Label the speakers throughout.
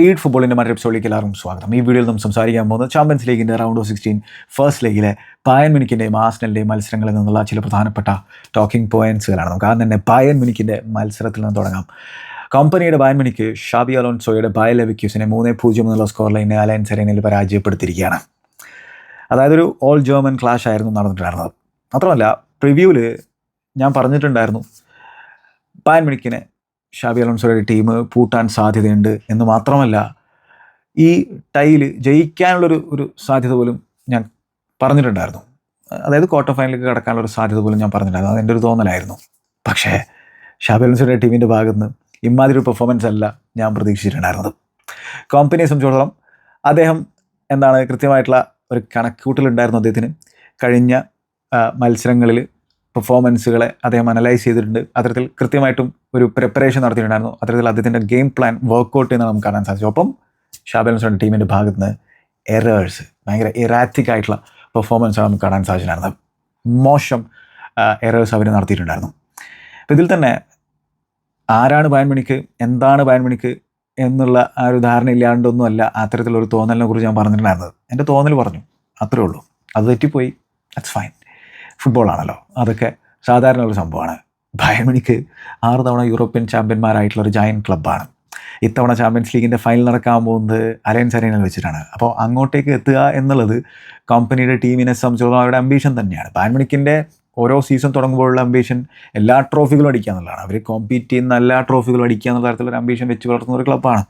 Speaker 1: Feed ഫുട്ബോളിന്റെ മറ്റൊരു എപ്പിസോഡിലേക്ക് എല്ലാവർക്കും സ്വാഗതം. ഈ വീഡിയോയിൽ നമ്മൾ സംസാരിക്കാൻ പോകുന്നത് ചാമ്പ്യൻസ് ലീഗിന്റെ റൗണ്ട് ഓഫ് സിക്സ്റ്റീൻ ഫസ്റ്റ് ലീഗിലെ പായൻ മിനിക്കിന്റെയും ആസ്നലിന്റെയും മത്സരങ്ങളിൽ നിന്നുള്ള ചില പ്രധാനപ്പെട്ട ടോക്കിംഗ് പോയിന്റ്സുകളാണ് നമുക്ക് ആദ്യം തന്നെ പായൻ മിനിക്കിന്റെ മത്സരത്തിൽ നിന്ന് തുടങ്ങാം. കമ്പനിയുടെ ബാൻ മിനിക്ക് ഷാബി അലോൺസോയുടെ ബയ ലെവിക്യൂസിനെ മൂന്ന് പൂജ്യം എന്നുള്ള സ്കോർ ലൈനെ അലയൻസ് അരേനയിൽ പരാജയപ്പെടുത്തിയിരിക്കുകയാണ്. അതായത് ഒരു ഓൾ ജർമ്മൻ ക്ലാഷ് ആയിരുന്നു നടന്നിട്ടുണ്ടായിരുന്നത്. മാത്രമല്ല പ്രിവ്യൂവിൽ ഞാൻ പറഞ്ഞിട്ടുണ്ടായിരുന്നു ബാൻ മിനിക്കിനെ ഷാബി അലോൺസോയുടെ ടീം പൂട്ടാൻ സാധ്യതയുണ്ട് എന്ന് മാത്രമല്ല ഈ ടൈൽ ജയിക്കാനുള്ളൊരു ഒരു സാധ്യത പോലും ഞാൻ പറഞ്ഞിട്ടുണ്ടായിരുന്നു. അതായത് ക്വാർട്ടർ ഫൈനലിലേക്ക് കടക്കാനുള്ളൊരു സാധ്യത പോലും ഞാൻ പറഞ്ഞിട്ടുണ്ടായിരുന്നു. അത് എന്റെ ഒരു തോന്നലായിരുന്നു. പക്ഷേ ഷാബി അലോൺസോയുടെ ടീമിന്റെ ഭാഗത്ത് നിന്ന് ഇമാതിരി ഒരു പെർഫോമൻസ് അല്ല ഞാൻ പ്രതീക്ഷിച്ചിട്ടുണ്ടായിരുന്നത്. കോമ്പനിയെ സംബന്ധിച്ചിടത്തോളം അദ്ദേഹം എന്താണ് കൃത്യമായിട്ടുള്ള ഒരു കണക്കൂട്ടലുണ്ടായിരുന്നു അദ്ദേഹത്തിന്. കഴിഞ്ഞ മത്സരങ്ങളിൽ പെർഫോമൻസുകളെ അദ്ദേഹം അനലൈസ് ചെയ്തിട്ടുണ്ട്. അത്തരത്തിൽ കൃത്യമായിട്ടും ഒരു പ്രിപ്പറേഷൻ നടത്തിയിട്ടുണ്ടായിരുന്നു. അത്തരത്തിൽ അദ്ദേഹത്തിന്റെ ഗെയിം പ്ലാൻ വർക്കൗട്ട് ചെയ്യുന്ന നമുക്ക് കാണാൻ സാധിച്ചു. ഒപ്പം ഷാബലൻസോടെ ടീമിന്റെ ഭാഗത്ത് നിന്ന് എറേഴ്സ് ഭയങ്കര ഇറാറ്റിക് ആയിട്ടുള്ള പെർഫോമൻസാണ് നമുക്ക് കാണാൻ സാധിച്ചിട്ടുണ്ടായിരുന്നത്. മോശം എറേഴ്സ് അവർ നടത്തിയിട്ടുണ്ടായിരുന്നു. അപ്പോൾ ഇതിൽ തന്നെ ആരാണ് പയൻമണിക്ക് എന്താണ് പയൻമണിക്ക് എന്നുള്ള ആ ഒരു ധാരണ ഇല്ലാണ്ടൊന്നുമല്ല അത്തരത്തിലൊരു തോന്നലിനെ കുറിച്ച് ഞാൻ പറഞ്ഞിട്ടുണ്ടായിരുന്നത്. എന്റെ തോന്നൽ പറഞ്ഞു. അത്രേ ഉള്ളൂ. അത് തെറ്റിപ്പോയി. ദാറ്റ്സ് ഫൈൻ ഫുട്ബോളാണല്ലോ. അതൊക്കെ സാധാരണ ഒരു സംഭവമാണ്. ഭയമണിക്ക് ആറ് തവണ യൂറോപ്യൻ ചാമ്പ്യന്മാരായിട്ടുള്ള ഒരു ജയൻ ക്ലബ്ബാണ് ഇത്തവണ ചാമ്പ്യൻസ് ലീഗിന്റെ ഫൈനൽ നടക്കാൻ പോകുന്നത് അലയൻസ് അരീനയിൽ വെച്ചിട്ടാണ്. അപ്പോൾ അങ്ങോട്ടേക്ക് എത്തുക എന്നുള്ളത് കമ്പനിയുടെ ടീമിനെ സംബന്ധിച്ചിടത്തോളം അവരുടെ അംബീഷൻ തന്നെയാണ്. ബാൻമണിക്കിന്റെ ഓരോ സീസൺ തുടങ്ങുമ്പോഴുള്ള അംബീഷൻ എല്ലാ ട്രോഫികളും അടിക്കുക എന്നുള്ളതാണ്. അവർ കോമ്പീറ്റ് ചെയ്യുന്ന എല്ലാ ട്രോഫികളും അടിക്കുക എന്നുള്ള തരത്തിലൊരു അംബീഷൻ വെച്ച് വളർത്തുന്ന ഒരു ക്ലബ്ബാണ്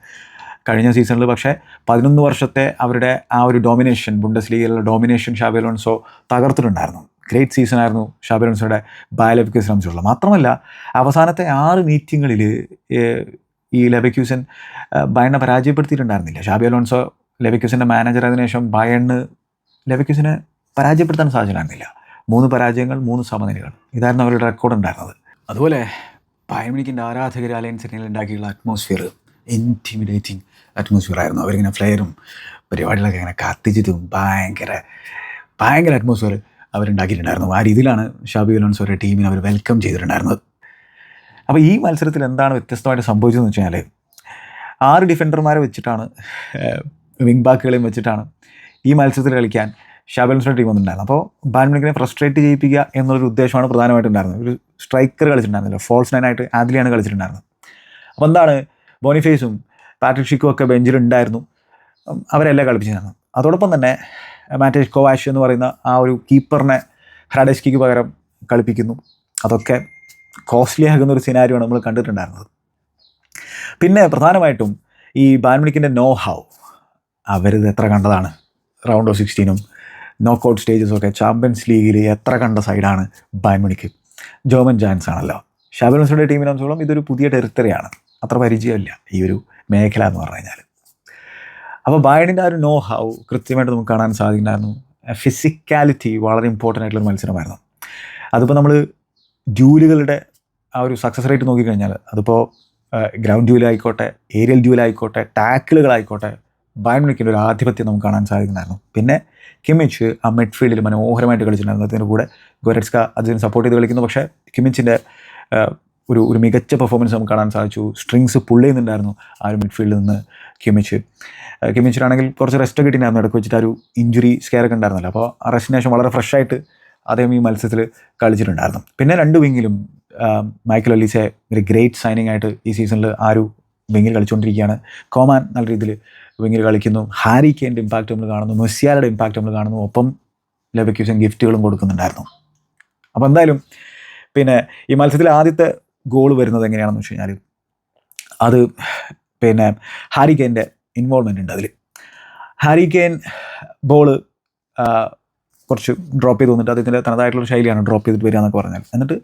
Speaker 1: കഴിഞ്ഞ സീസണിൽ പക്ഷേ പതിനൊന്ന് വർഷത്തെ അവരുടെ ആ ഒരു ഡോമിനേഷൻ ബുണ്ടസ് ലീഗിലുള്ള ഡോമിനേഷൻ ഷാബിലോൺസോ തകർത്തിട്ടുണ്ടായിരുന്നു. ഗ്രേറ്റ് സീസൺ ആയിരുന്നു അൻസറുടെ ബയലബിക്യൂസ് സംബന്ധിച്ചുള്ളത് മാത്രമല്ല അവസാനത്തെ ആറ് മീറ്റിങ്ങുകളിൽ ഈ ലെബക്യൂസൻ ബയണ്ണെ പരാജയപ്പെടുത്തിയിട്ടുണ്ടായിരുന്നില്ല. ഷാബി അലോൺസോ ലെബക്യൂസിന്റെ മാനേജർ അതിനുശേഷം ബയണ്ണ് ലെബക്യൂസിനെ പരാജയപ്പെടുത്താൻ സാധിച്ചിട്ടുണ്ടായിരുന്നില്ല. മൂന്ന് പരാജയങ്ങൾ മൂന്ന് സമനിലകൾ. ഇതായിരുന്നു അവരുടെ റെക്കോർഡ് ഉണ്ടായിരുന്നത് അതുപോലെ പയമിനിക്കിന്റെ ആരാധകർ അലയൻസിനെ ഉണ്ടാക്കിയുള്ള അറ്റ്മോസ്ഫിയർ ഇന്റിമിഡേറ്റിംഗ് അറ്റ്മോസ്ഫിയർ ആയിരുന്നു. അവരിങ്ങനെ ഫ്ലെയറും പരിപാടികളൊക്കെ ഇങ്ങനെ കത്തിച്ചിട്ടും ഭയങ്കര ഭയങ്കര അറ്റ്മോസ്ഫിയർ അവരുണ്ടാക്കിയിട്ടുണ്ടായിരുന്നു. ആ രീതിയിലാണ് ഷാബി അലോൺസോയുടെ ടീമിനെ അവർ വെൽക്കം ചെയ്തിട്ടുണ്ടായിരുന്നത്. അപ്പോൾ ഈ മത്സരത്തിൽ എന്താണ് വ്യത്യസ്തമായിട്ട് സംഭവിച്ചതെന്ന് വെച്ച് കഴിഞ്ഞാൽ ആറ് ഡിഫൻഡർമാരെ വെച്ചിട്ടാണ് വിങ് ബാക്കുകളെയും വെച്ചിട്ടാണ് ഈ മത്സരത്തിൽ കളിക്കാൻ ഷാബലൻസിന്റെ ടീം വന്നിട്ടുണ്ടായിരുന്നു അപ്പോൾ ബാൻമിണിക്കിനെ ഫ്രസ്ട്രേറ്റ് ചെയ്യിപ്പിക്കുക എന്നുള്ളൊരു ഉദ്ദേശമാണ് പ്രധാനമായിട്ടും ഉണ്ടായിരുന്നത് ഒരു സ്ട്രൈക്കർ കളിച്ചിട്ടുണ്ടായിരുന്നില്ല. ഫോൾസ് നൈനായിട്ട് ആദിലിയാണ് കളിച്ചിട്ടുണ്ടായിരുന്നത്. അപ്പോൾ എന്താണ് ബോണിഫേസും പാട്രിക് ഷിക്കും ഒക്കെ ബെഞ്ചിലുണ്ടായിരുന്നു അവരെല്ലാം കളിപ്പിച്ചിരുന്നു അതോടൊപ്പം തന്നെ മാറ്റേഷ് കോവാഷ് എന്ന് പറയുന്ന ആ ഒരു കീപ്പറിനെ ഹ്രാഡസ്കിക്ക് പകരം കളിപ്പിക്കുന്നു. അതൊക്കെ കോസ്റ്റ്ലി ആകുന്ന ഒരു സിനാരിയാണ് നമ്മൾ കണ്ടിട്ടുണ്ടായിരുന്നത്. പിന്നെ പ്രധാനമായിട്ടും ഈ ബാൻമിണിക്കിന്റെ നോ ഹൗ അവരിത് എത്ര കണ്ടതാണ്? റൗണ്ട് ഓഫ് സിക്സ്റ്റീനും നോക്ക് ഔട്ട് സ്റ്റേജസും ഒക്കെ ചാമ്പ്യൻസ് ലീഗിൽ എത്ര കണ്ട സൈഡാണ് ബാൻമിണിക്ക് ജോമൻ ജാൻസ് ആണല്ലോ. ഷാബിൻസിന്റെ ടീമിനെ സംബന്ധിച്ചോളം ഇതൊരു പുതിയ ടെറിട്ടറിയാണ് അത്ര പരിചയമില്ല ഈ ഒരു മേഖല എന്ന് പറഞ്ഞു കഴിഞ്ഞാൽ അപ്പോൾ ബയണിന്റെ ആ ഒരു നോ ഹൗ കൃത്യമായിട്ട് നമുക്ക് കാണാൻ സാധിക്കുന്നുണ്ടായിരുന്നു. ഫിസിക്കാലിറ്റി വളരെ ഇമ്പോർട്ടന്റ് ആയിട്ടുള്ള മത്സരമായിരുന്നു. അതിപ്പോൾ നമ്മൾ ഡ്യൂലുകളുടെ ആ ഒരു സക്സസ് റേറ്റ് നോക്കിക്കഴിഞ്ഞാൽ അതിപ്പോൾ ഗ്രൗണ്ട് ഡ്യൂലായിക്കോട്ടെ ഏരിയൽ ഡ്യൂലായിക്കോട്ടെ ടാക്കിളുകളായിക്കോട്ടെ ബയൺമിണിക്കിന്റെ ഒരു ആധിപത്യം നമുക്ക് കാണാൻ സാധിക്കുന്നുണ്ടായിരുന്നു. പിന്നെ കിമിച്ച് ആ മിഡ്ഫീൽഡിൽ മനോഹരമായിട്ട് കളിച്ചിട്ടുണ്ടായിരുന്നു. അതിന്റെ കൂടെ ഗൊരറ്റ്സ്ക അതിന് സപ്പോർട്ട് ചെയ്ത് കളിക്കുന്നു. പക്ഷേ കിമിച്ചിന്റെ ഒരു ഒരു മികച്ച പെർഫോമൻസ് നമുക്ക് കാണാൻ സാധിച്ചു. സ്ട്രിങ്സ് പുള്ളിയുന്നുണ്ടായിരുന്നു ആ ഒരു മിഡ്ഫീൽഡിൽ നിന്ന്. കിമിച്ച്. കിമിച്ചിനാണെങ്കിൽ കുറച്ച് റെസ്റ്റ് കിട്ടിയിട്ടുണ്ടായിരുന്നു ഇടയ്ക്ക് വെച്ചിട്ട് ആ ഒരു ഇഞ്ചുറി സ്കെയറൊക്കെ ഉണ്ടായിരുന്നല്ലോ. അപ്പോൾ ആ റെസ്റ്റിന് ശേഷം വളരെ ഫ്രഷായിട്ട് അദ്ദേഹം ഈ മത്സരത്തിൽ കളിച്ചിട്ടുണ്ടായിരുന്നു. പിന്നെ രണ്ട് വിങ്ങിലും മൈക്കൽ അലീസെ ഒരു ഗ്രേറ്റ് സൈനിങ് ആയിട്ട് ഈ സീസണിൽ ആ ഒരു വിങ്ങിൽ കളിച്ചുകൊണ്ടിരിക്കുകയാണ്. കോമാൻ നല്ല രീതിയിൽ വിങ്ങിൽ കളിക്കുന്നു. ഹാരി കെയിന്റെ ഇമ്പാക്റ്റ് നമ്മൾ കാണുന്നു. മെസ്സിയാരുടെ ഇമ്പാക്റ്റ് നമ്മൾ കാണുന്നു. ഒപ്പം ലബക്യൂസൻ ഗിഫ്റ്റുകളും കൊടുക്കുന്നുണ്ടായിരുന്നു. അപ്പോൾ എന്തായാലും പിന്നെ ഈ മത്സരത്തിൽ ആദ്യത്തെ ഗോൾ വരുന്നത് എങ്ങനെയാണെന്ന് വെച്ച് കഴിഞ്ഞാൽ അത് പിന്നെ ഹാരി കെയിന്റെ ഇൻവോൾവ്മെന്റ് ഉണ്ട് അതിൽ ഹാരി കെയിൻ ബോൾ കുറച്ച് ഡ്രോപ്പ് ചെയ്ത് വന്നിട്ട് അദ്ദേഹത്തിന്റെ തനതായിട്ടുള്ള ശൈലിയാണ് ഡ്രോപ്പ് ചെയ്തിട്ട് വരിക എന്നൊക്കെ പറഞ്ഞാൽ എന്നിട്ട്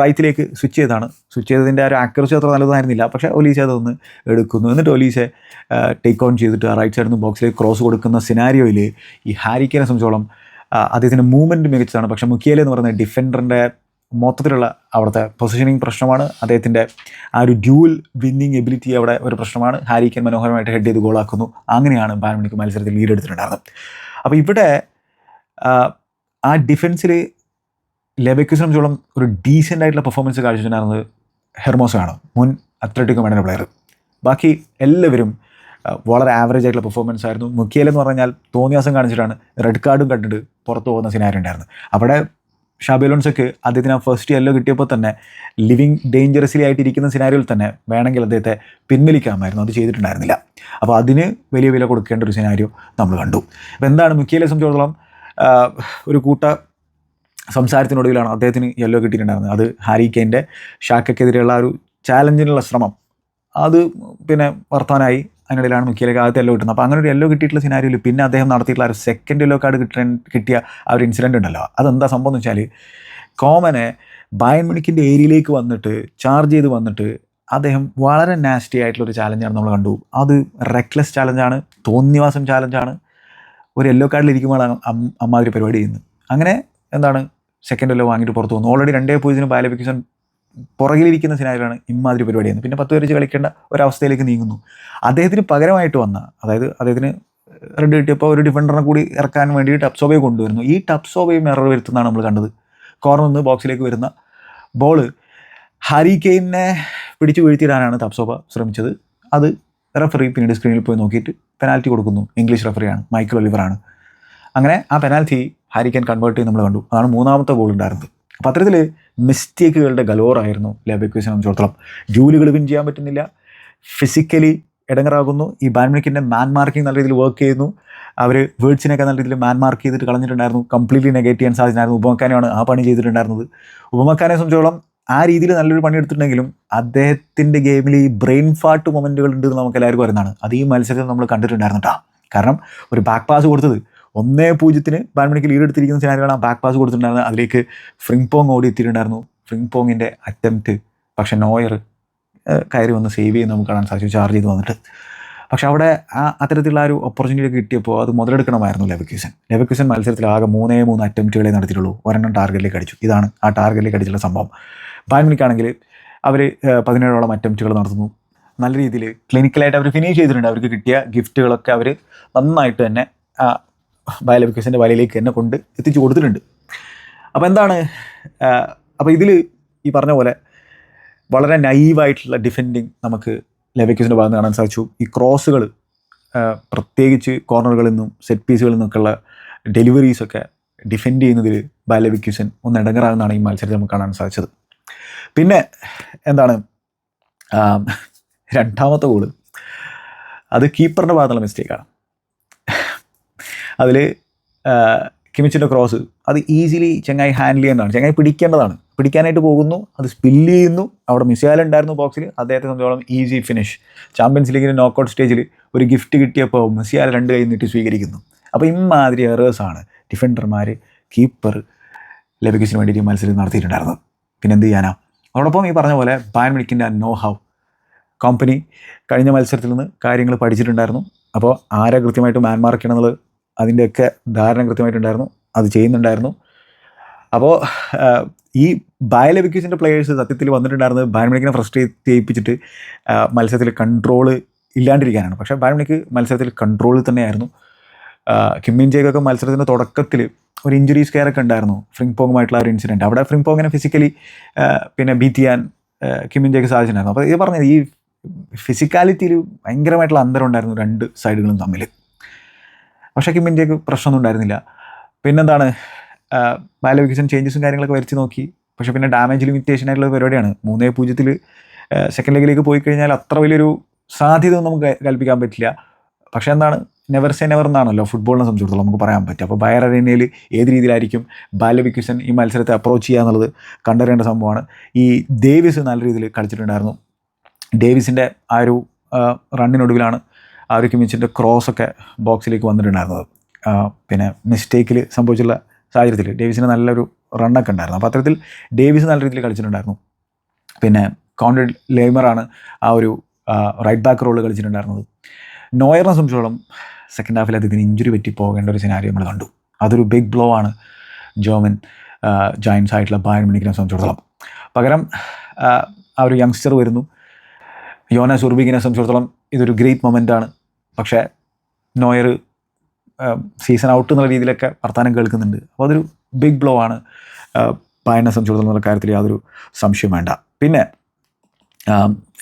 Speaker 1: റൈറ്റിലേക്ക് സ്വിച്ച് ചെയ്താണ്. സ്വിച്ച് ചെയ്തതിന്റെ ആ ഒരു ആക്യുറസി അത്ര നല്ലതായിരുന്നില്ല. പക്ഷേ ഒലീസ അതൊന്ന് എടുക്കുന്നു. എന്നിട്ട് ഒലീസെ ടേക്ക് ഓൺ ചെയ്തിട്ട് ആ റൈറ്റ് സൈഡിൽ നിന്ന് ബോക്സിലേക്ക് ക്രോസ് കൊടുക്കുന്ന സിനാരിയോയിൽ ഈ ഹാരിക്കേനെ സംബന്ധിച്ചോളം അദ്ദേഹത്തിന്റെ മൂവ്മെന്റ് മികച്ചതാണ്. പക്ഷേ മുഖ്യയിലെന്ന് പറയുന്ന ഡിഫൻഡറിന്റെ മൊത്തത്തിലുള്ള അവിടുത്തെ പൊസിഷനിങ് പ്രശ്നമാണ്. അദ്ദേഹത്തിന്റെ ആ ഒരു ഡ്യൂൽ വിന്നിങ് എബിലിറ്റി അവിടെ ഒരു പ്രശ്നമാണ്. ഹാരിക്കൻ മനോഹരമായിട്ട് ഹെഡ് ചെയ്ത് ഗോളാക്കുന്നു അങ്ങനെയാണ് ബാൻമണിക്ക് മത്സരത്തിൽ ലീഡ് എടുത്തിട്ടുണ്ടായിരുന്നത്. അപ്പോൾ ഇവിടെ ആ ഡിഫൻസിൽ ലെബക്യൂസിനെ സംബന്ധിച്ചോളം ഒരു ഡീസെന്റ് ആയിട്ടുള്ള പെർഫോമൻസ് ഹെർമോസ് ഹെർമോസാണ് മുൻ അത്ലറ്റിക് മേഡന്റെ പ്ലെയർ ബാക്കി എല്ലാവരും വളരെ ആവറേജ് ആയിട്ടുള്ള പെർഫോമൻസ് ആയിരുന്നു. മുഖ്യയിലെന്ന് പറഞ്ഞാൽ തോന്നിയാസം കാണിച്ചിട്ടാണ് റെഡ് കാർഡും കണ്ടിട്ട് പുറത്തു പോകുന്ന സിനാരി ഉണ്ടായിരുന്നു അവിടെ ഷാബി അലോൺസൊക്കെ അദ്ദേഹത്തിന് ആ ഫസ്റ്റ് യെല്ലോ കിട്ടിയപ്പോൾ തന്നെ ലിവിങ് ഡേഞ്ചറസ്ലി ആയിട്ടിരിക്കുന്ന സിനാരിയോയിൽ തന്നെ വേണമെങ്കിൽ അദ്ദേഹത്തെ പിൻവലിക്കാമായിരുന്നു. അത് ചെയ്തിട്ടുണ്ടായിരുന്നില്ല. അപ്പോൾ അതിന് വലിയ വില കൊടുക്കേണ്ട ഒരു സിനാരിയോ നമ്മൾ കണ്ടു. അപ്പോൾ എന്താണ് മുഖ്യയിലെ സംബന്ധിച്ചിടത്തോളം ഒരു കൂട്ട സംസാരത്തിനൊടുവിലാണ് അദ്ദേഹത്തിന് യെല്ലോ കിട്ടിയിട്ടുണ്ടായിരുന്നത്. അത് ഹാരി കെയിന്റെ ഷാക്കയ്ക്കെതിരെയുള്ള ഒരു ചാലഞ്ചിനുള്ള ശ്രമം. അത് പിന്നെ വർത്തമാനമായി അതിനിടയിലാണ് മുഖ്യയിലേക്ക് ആദ്യത്തെ യെല്ലോ കിട്ടുന്നത്. അപ്പോൾ അങ്ങനെ ഒരു യെല്ലോ കിട്ടിയിട്ടുള്ള സിനാരിയിൽ പിന്നെ അദ്ദേഹം നടത്തിയിട്ടുള്ള ഒരു സെക്കൻഡ് യെല്ലോ കാർഡ് കിട്ടാൻ കിട്ടിയ ആ ഒരു ഇൻസിഡന്റ് ഉണ്ടല്ലോ. അതെന്താ സംഭവം എന്ന് വെച്ചാൽ കോമനെ ബയൻ മിണിക്കിന്റെ ഏരിയയിലേക്ക് വന്നിട്ട് ചാർജ് ചെയ്ത് വന്നിട്ട് അദ്ദേഹം വളരെ നാസ്റ്റി ആയിട്ടുള്ള ഒരു ചാലഞ്ചാണ് നമ്മൾ കണ്ടു. അത് റെക്ലെസ് ചാലഞ്ചാണ് തോന്നിവാസം ചാലഞ്ചാണ് ഒരു യെല്ലോ അം- അമ്മാതിരി പരിപാടി ചെയ്യുന്നത് അങ്ങനെ എന്താണ് സെക്കൻഡ് യെല്ലോ വാങ്ങിയിട്ട് പുറത്തു വന്നു. ഓൾറെഡി രണ്ടേ പൂജ്യത്തിന് ബാലപിക്ഷൻ പുറകിലിരിക്കുന്ന സിനാരിയാണ് ഇമാതിരി പരിപാടി എന്ന് പിന്നെ പത്ത് വരച്ച് കളിക്കേണ്ട ഒരവസ്ഥയിലേക്ക് നീങ്ങുന്നു. അദ്ദേഹത്തിന് പകരമായിട്ട് വന്ന അതായത് അദ്ദേഹത്തിന് റെഡ് കിട്ടിയപ്പോൾ ഒരു ഡിഫൻഡറിനെ കൂടി ഇറക്കാൻ വേണ്ടി ടപ്സോബയെ കൊണ്ടുവരുന്നു. ഈ ടപ്സോബയും എറർ വരുത്തുന്നതാണ് നമ്മൾ കണ്ടത്. കോർണർ നിന്ന് ബോക്സിലേക്ക് വരുന്ന ബോൾ ഹാരി കെയിനെ പിടിച്ചു വീഴ്ത്തിയിടാനാണ് തപ്സോബ ശ്രമിച്ചത്. അത് റെഫറി പിന്നീട് സ്ക്രീനിൽ പോയി നോക്കിയിട്ട് പെനാൽറ്റി കൊടുക്കുന്നു. ഇംഗ്ലീഷ് റെഫറിയാണ് മൈക്കിൾ ഒലിവറാണ് അങ്ങനെ ആ പെനാൽറ്റി ഹാരി കെയിൻ കൺവേർട്ട് ചെയ്ത് നമ്മൾ കണ്ടു. അതാണ് മൂന്നാമത്തെ ഗോൾ ഉണ്ടായിരുന്നത്. അപ്പോൾ അത്തരത്തിൽ മിസ്റ്റേക്കുകളുടെ ഗലോറായിരുന്നു ലെബക്യൂസിനെ സംബന്ധിച്ചിടത്തോളം. ജോലികൾ വിൻ ചെയ്യാൻ പറ്റുന്നില്ല. ഫിസിക്കലി ഇടങ്ങറാകുന്നു ഈ ബാൻമിക്കിന്റെ മാൻ മാർക്കിംഗ് നല്ല രീതിയിൽ വർക്ക് ചെയ്യുന്നു. അവർ വേർഡ്സിനൊക്കെ നല്ല രീതിയിൽ മാൻ മാർക്ക് ചെയ്തിട്ട് കളഞ്ഞിട്ടുണ്ടായിരുന്നു. കംപ്ലീറ്റ്ലി നെഗറ്റീവ് ചെയ്യാൻ സാധിച്ചിട്ടുണ്ടായിരുന്നു. ഉപമക്കാനാണ് ആ പണി ചെയ്തിട്ടുണ്ടായിരുന്നത്. ഉപമക്കാനെ സംബന്ധിച്ചോളം ആ രീതിയിൽ നല്ലൊരു പണി എടുത്തിട്ടുണ്ടെങ്കിലും അദ്ദേഹത്തിന്റെ ഗെയിമിൽ ഈ ബ്രെയിൻ ഫാട്ട് മൊമെന്റുകൾ ഉണ്ട് എന്ന് നമുക്ക് എല്ലാവർക്കും അറിയുന്നതാണ്. അത് ഈ മത്സരത്തിൽ നമ്മൾ കണ്ടിട്ടുണ്ടായിരുന്നു കേട്ടോ കാരണം ഒരു ബാക്ക് പാസ് കൊടുത്തത് ഒന്നേ പൂജ്യത്തിന് ബാൻമണിക്ക് ലീഡ് എടുത്തിരിക്കുന്ന സിനാരികളാണ് ബാക്ക് പാസ് കൊടുത്തിട്ടുണ്ടായിരുന്നത്. അതിലേക്ക് ഫ്രിങ്പോങ് ഓടി എത്തിയിട്ടുണ്ടായിരുന്നു. ഫ്രിങ്പോങ്ങിന്റെ അറ്റംപ്റ്റ് പക്ഷേ നോയർ കയറി വന്ന് സേവ് ചെയ്യുന്ന നമുക്ക് കാണാൻ സാധിച്ചു. ചാർജ് ചെയ്ത് വന്നിട്ട്. പക്ഷേ അവിടെ ആ അത്തരത്തിലുള്ള ഒരു ഓപ്പർച്യൂണിറ്റി കിട്ടിയപ്പോൾ അത് മുതലെടുക്കണമായിരുന്നു ലെവക്യൂസൻ ലെവക്യൂസൻ മത്സരത്തിൽ ആകെ മൂന്നേ മൂന്ന് അറ്റംപ്റ്റുകളെ നടത്തിയിട്ടുള്ളൂ. ഒരെണ്ണം ടാർഗറ്റിലേക്ക് അടിച്ചു. ഇതാണ് ആ ടാർഗറ്റിലേക്ക് അടിച്ചുള്ള സംഭവം. ബാൻമിനിക്കാണെങ്കിൽ അവർ പതിനേഴോളം അറ്റംപ്റ്റുകൾ നടത്തുന്നു. നല്ല രീതിയിൽ ക്ലിനിക്കലായിട്ട് അവർ ഫിനിഷ് ചെയ്തിട്ടുണ്ട്. അവർക്ക് കിട്ടിയ ഗിഫ്റ്റുകളൊക്കെ അവർ നന്നായിട്ട് തന്നെ ആ ബയോലെബിക്കസിന്റെ വലയിലേക്ക് എന്നെ കൊണ്ട് എത്തിച്ചു കൊടുത്തിട്ടുണ്ട്. അപ്പോൾ എന്താണ് അപ്പോൾ ഇതിൽ ഈ പറഞ്ഞ പോലെ വളരെ നൈവായിട്ടുള്ള ഡിഫെൻഡിങ് നമുക്ക് ലെവക്യൂസിന്റെ ഭാഗത്ത് കാണാൻ സാധിച്ചു. ഈ ക്രോസുകൾ പ്രത്യേകിച്ച് കോർണറുകളിൽ നിന്നും സെറ്റ് പീസുകളിൽ നിന്നൊക്കെയുള്ള ഡെലിവറീസൊക്കെ ഡിഫെൻഡ് ചെയ്യുന്നതിൽ ബാലവിക്യൂസൻ ഒന്ന് ഇടങ്ങറാകുന്നതാണ് ഈ മത്സരത്തിൽ നമുക്ക് കാണാൻ സാധിച്ചത്. പിന്നെ എന്താണ് രണ്ടാമത്തെ ഗോൾ അത് കീപ്പറിന്റെ ഭാഗത്തുള്ള മിസ്റ്റേക്കാണ് അതിൽ കിമിച്ചിന്റെ ക്രോസ് അത് ഈസിലി ചെങ്ങായി ഹാൻഡിൽ ചെയ്യേണ്ടതാണ് ചെങ്ങായി പിടിക്കേണ്ടതാണ്. പിടിക്കാനായിട്ട് പോകുന്നു അത് സ്പില്ല് ചെയ്യുന്നു. അവിടെ മിസൈൽ ഉണ്ടായിരുന്നു ബോക്സിൽ അദ്ദേഹത്തെ സംബന്ധിച്ചോളം ഈസി ഫിനിഷ് ചാമ്പ്യൻസ് ലീഗിന്റെ നോക്കൗട്ട് സ്റ്റേജിൽ ഒരു ഗിഫ്റ്റ് കിട്ടിയപ്പോൾ മിസിയാൽ രണ്ട് കൈ നീട്ടി സ്വീകരിക്കുന്നു. അപ്പോൾ ഇമാതിരി എറേഴ്സാണ് ഡിഫൻഡർമാർ കീപ്പർ ലബിക്കസിന് വേണ്ടിയിട്ട് മത്സരം നടത്തിയിട്ടുണ്ടായിരുന്നത്. പിന്നെ എന്ത് ചെയ്യാനാ? അതോടൊപ്പം ഈ പറഞ്ഞ പോലെ ബാൻ മിണിക്കിന്റെ നോ ഹൗ കമ്പനി കഴിഞ്ഞ മത്സരത്തിൽ നിന്ന് കാര്യങ്ങൾ പഠിച്ചിട്ടുണ്ടായിരുന്നു. അപ്പോൾ ആരെ കൃത്യമായിട്ട് മാൻമാർക്കണമെന്നുള്ളത് അതിന്റെയൊക്കെ ധാരണ കൃത്യമായിട്ടുണ്ടായിരുന്നു. അത് ചെയ്യുന്നുണ്ടായിരുന്നു. അപ്പോൾ ഈ ബയലബിക്യൂസിന്റെ പ്ലെയേഴ്സ് സത്യത്തിൽ വന്നിട്ടുണ്ടായിരുന്നത് ബാൻമിണിക്കിനെ ഫ്രസ്ട്രേറ്റ് ചെയ്യിപ്പിച്ചിട്ട് മത്സരത്തിൽ കൺട്രോൾ ഇല്ലാണ്ടിരിക്കാനാണ്. പക്ഷേ ബാൻമിണിക്ക് മത്സരത്തിൽ കൺട്രോളിൽ തന്നെയായിരുന്നു. കിമ്മിൻ ജേക്കൊക്കെ മത്സരത്തിന്റെ തുടക്കത്തിൽ ഒരു ഇഞ്ചുറീസ് കെയർ ഒക്കെ ഉണ്ടായിരുന്നു ഫ്രിങ്പോങ്ങുമായിട്ടുള്ള പോങ്ങുമായിട്ടുള്ള ഒരു ഇൻസിഡന്റ് അവിടെ ഫ്രിങ്പോങ്ങിനെ ഫിസിക്കലി പിന്നെ ബീറ്റ് ചെയ്യാൻ കിമ്മിൻ ജേക്ക് സാധിച്ചിട്ടുണ്ടായിരുന്നു. അപ്പോൾ ഇത് പറഞ്ഞത് ഈ ഫിസിക്കാലിറ്റിയിൽ ഭയങ്കരമായിട്ടുള്ള അന്തരം ഉണ്ടായിരുന്നു രണ്ട് സൈഡുകളും തമ്മിൽ പക്ഷേ കിമ്മിന്റെയൊക്കെ പ്രശ്നമൊന്നും ഉണ്ടായിരുന്നില്ല. പിന്നെന്താണ് ബാലവികസൻ ചേഞ്ചസും കാര്യങ്ങളൊക്കെ വരച്ച് നോക്കി. പക്ഷേ പിന്നെ ഡാമേജ് ലിമിറ്റേഷൻ ആയിട്ടുള്ള പരിപാടിയാണ്. മൂന്നേ പൂജ്യത്തിൽ സെക്കൻഡ് ലെഗിലേക്ക് പോയി കഴിഞ്ഞാൽ അത്ര വലിയൊരു സാധ്യത ഒന്നും നമുക്ക് കൽപ്പിക്കാൻ പറ്റില്ല. പക്ഷേ എന്താണ് നെവർ സേ നെവർ എന്നാണല്ലോ ഫുട്ബോളിനെ സംബന്ധിച്ചിടത്തോളം നമുക്ക് പറയാൻ പറ്റും അപ്പോൾ ബയർ അറേനയിൽ ഏത് രീതിയിലായിരിക്കും ബാലവിക്യൂസൻ ഈ മത്സരത്തെ അപ്രോച്ച് ചെയ്യുക എന്നുള്ളത് കണ്ടറിയേണ്ട സംഭവമാണ്. ഈ ഡേവിസ് നല്ല രീതിയിൽ കളിച്ചിട്ടുണ്ടായിരുന്നു. ഡേവിസിന്റെ ആ ഒരു റണ്ണിനൊടുവിലാണ് ആ ഒരു കിമിച്ചിന്റെ ക്രോസൊക്കെ ബോക്സിലേക്ക് വന്നിട്ടുണ്ടായിരുന്നത് പിന്നെ മിസ്റ്റേക്കിൽ സംഭവിച്ചുള്ള സാഹചര്യത്തിൽ ഡേവിസിന് നല്ലൊരു റണ്ണൊക്കെ ഉണ്ടായിരുന്നു. അപ്പോൾ അത്തരത്തിൽ ഡേവിസ് നല്ല രീതിയിൽ കളിച്ചിട്ടുണ്ടായിരുന്നു. പിന്നെ കോൺഡഡ് ലേമറാണ് ആ ഒരു റൈറ്റ് ബാക്ക് റോൾ കളിച്ചിട്ടുണ്ടായിരുന്നത്. നോയറിനെ സംബന്ധിച്ചോളം സെക്കൻഡ് ഹാഫിൽ അദ്ദേഹത്തിന് ഇഞ്ചുറി പറ്റി പോകേണ്ട ഒരു സിനാരി നമ്മൾ കണ്ടു. അതൊരു ബിഗ് ബ്ലോ ആണ് ജോമൻ ജോയിൻസ് ആയിട്ടുള്ള ബായൺ മണിക്കിനെ സംബന്ധിച്ചിടത്തോളം. പകരം ആ, ഒരു യങ്സ്റ്റർ വരുന്നു. യോന സുർബിക്കിനെ സംബന്ധിച്ചിടത്തോളം ഇതൊരു ഗ്രേറ്റ് മൊമെന്റ് ആണ്. പക്ഷേ നോയർ സീസൺ ഔട്ട് എന്നുള്ള രീതിയിലൊക്കെ വർത്തമാനം കേൾക്കുന്നുണ്ട്. അപ്പോൾ അതൊരു ബിഗ് ബ്ലോ ആണ്. പായനെ സംബന്ധിച്ചിടത്തോളം എന്നുള്ള കാര്യത്തിൽ യാതൊരു സംശയം വേണ്ട. പിന്നെ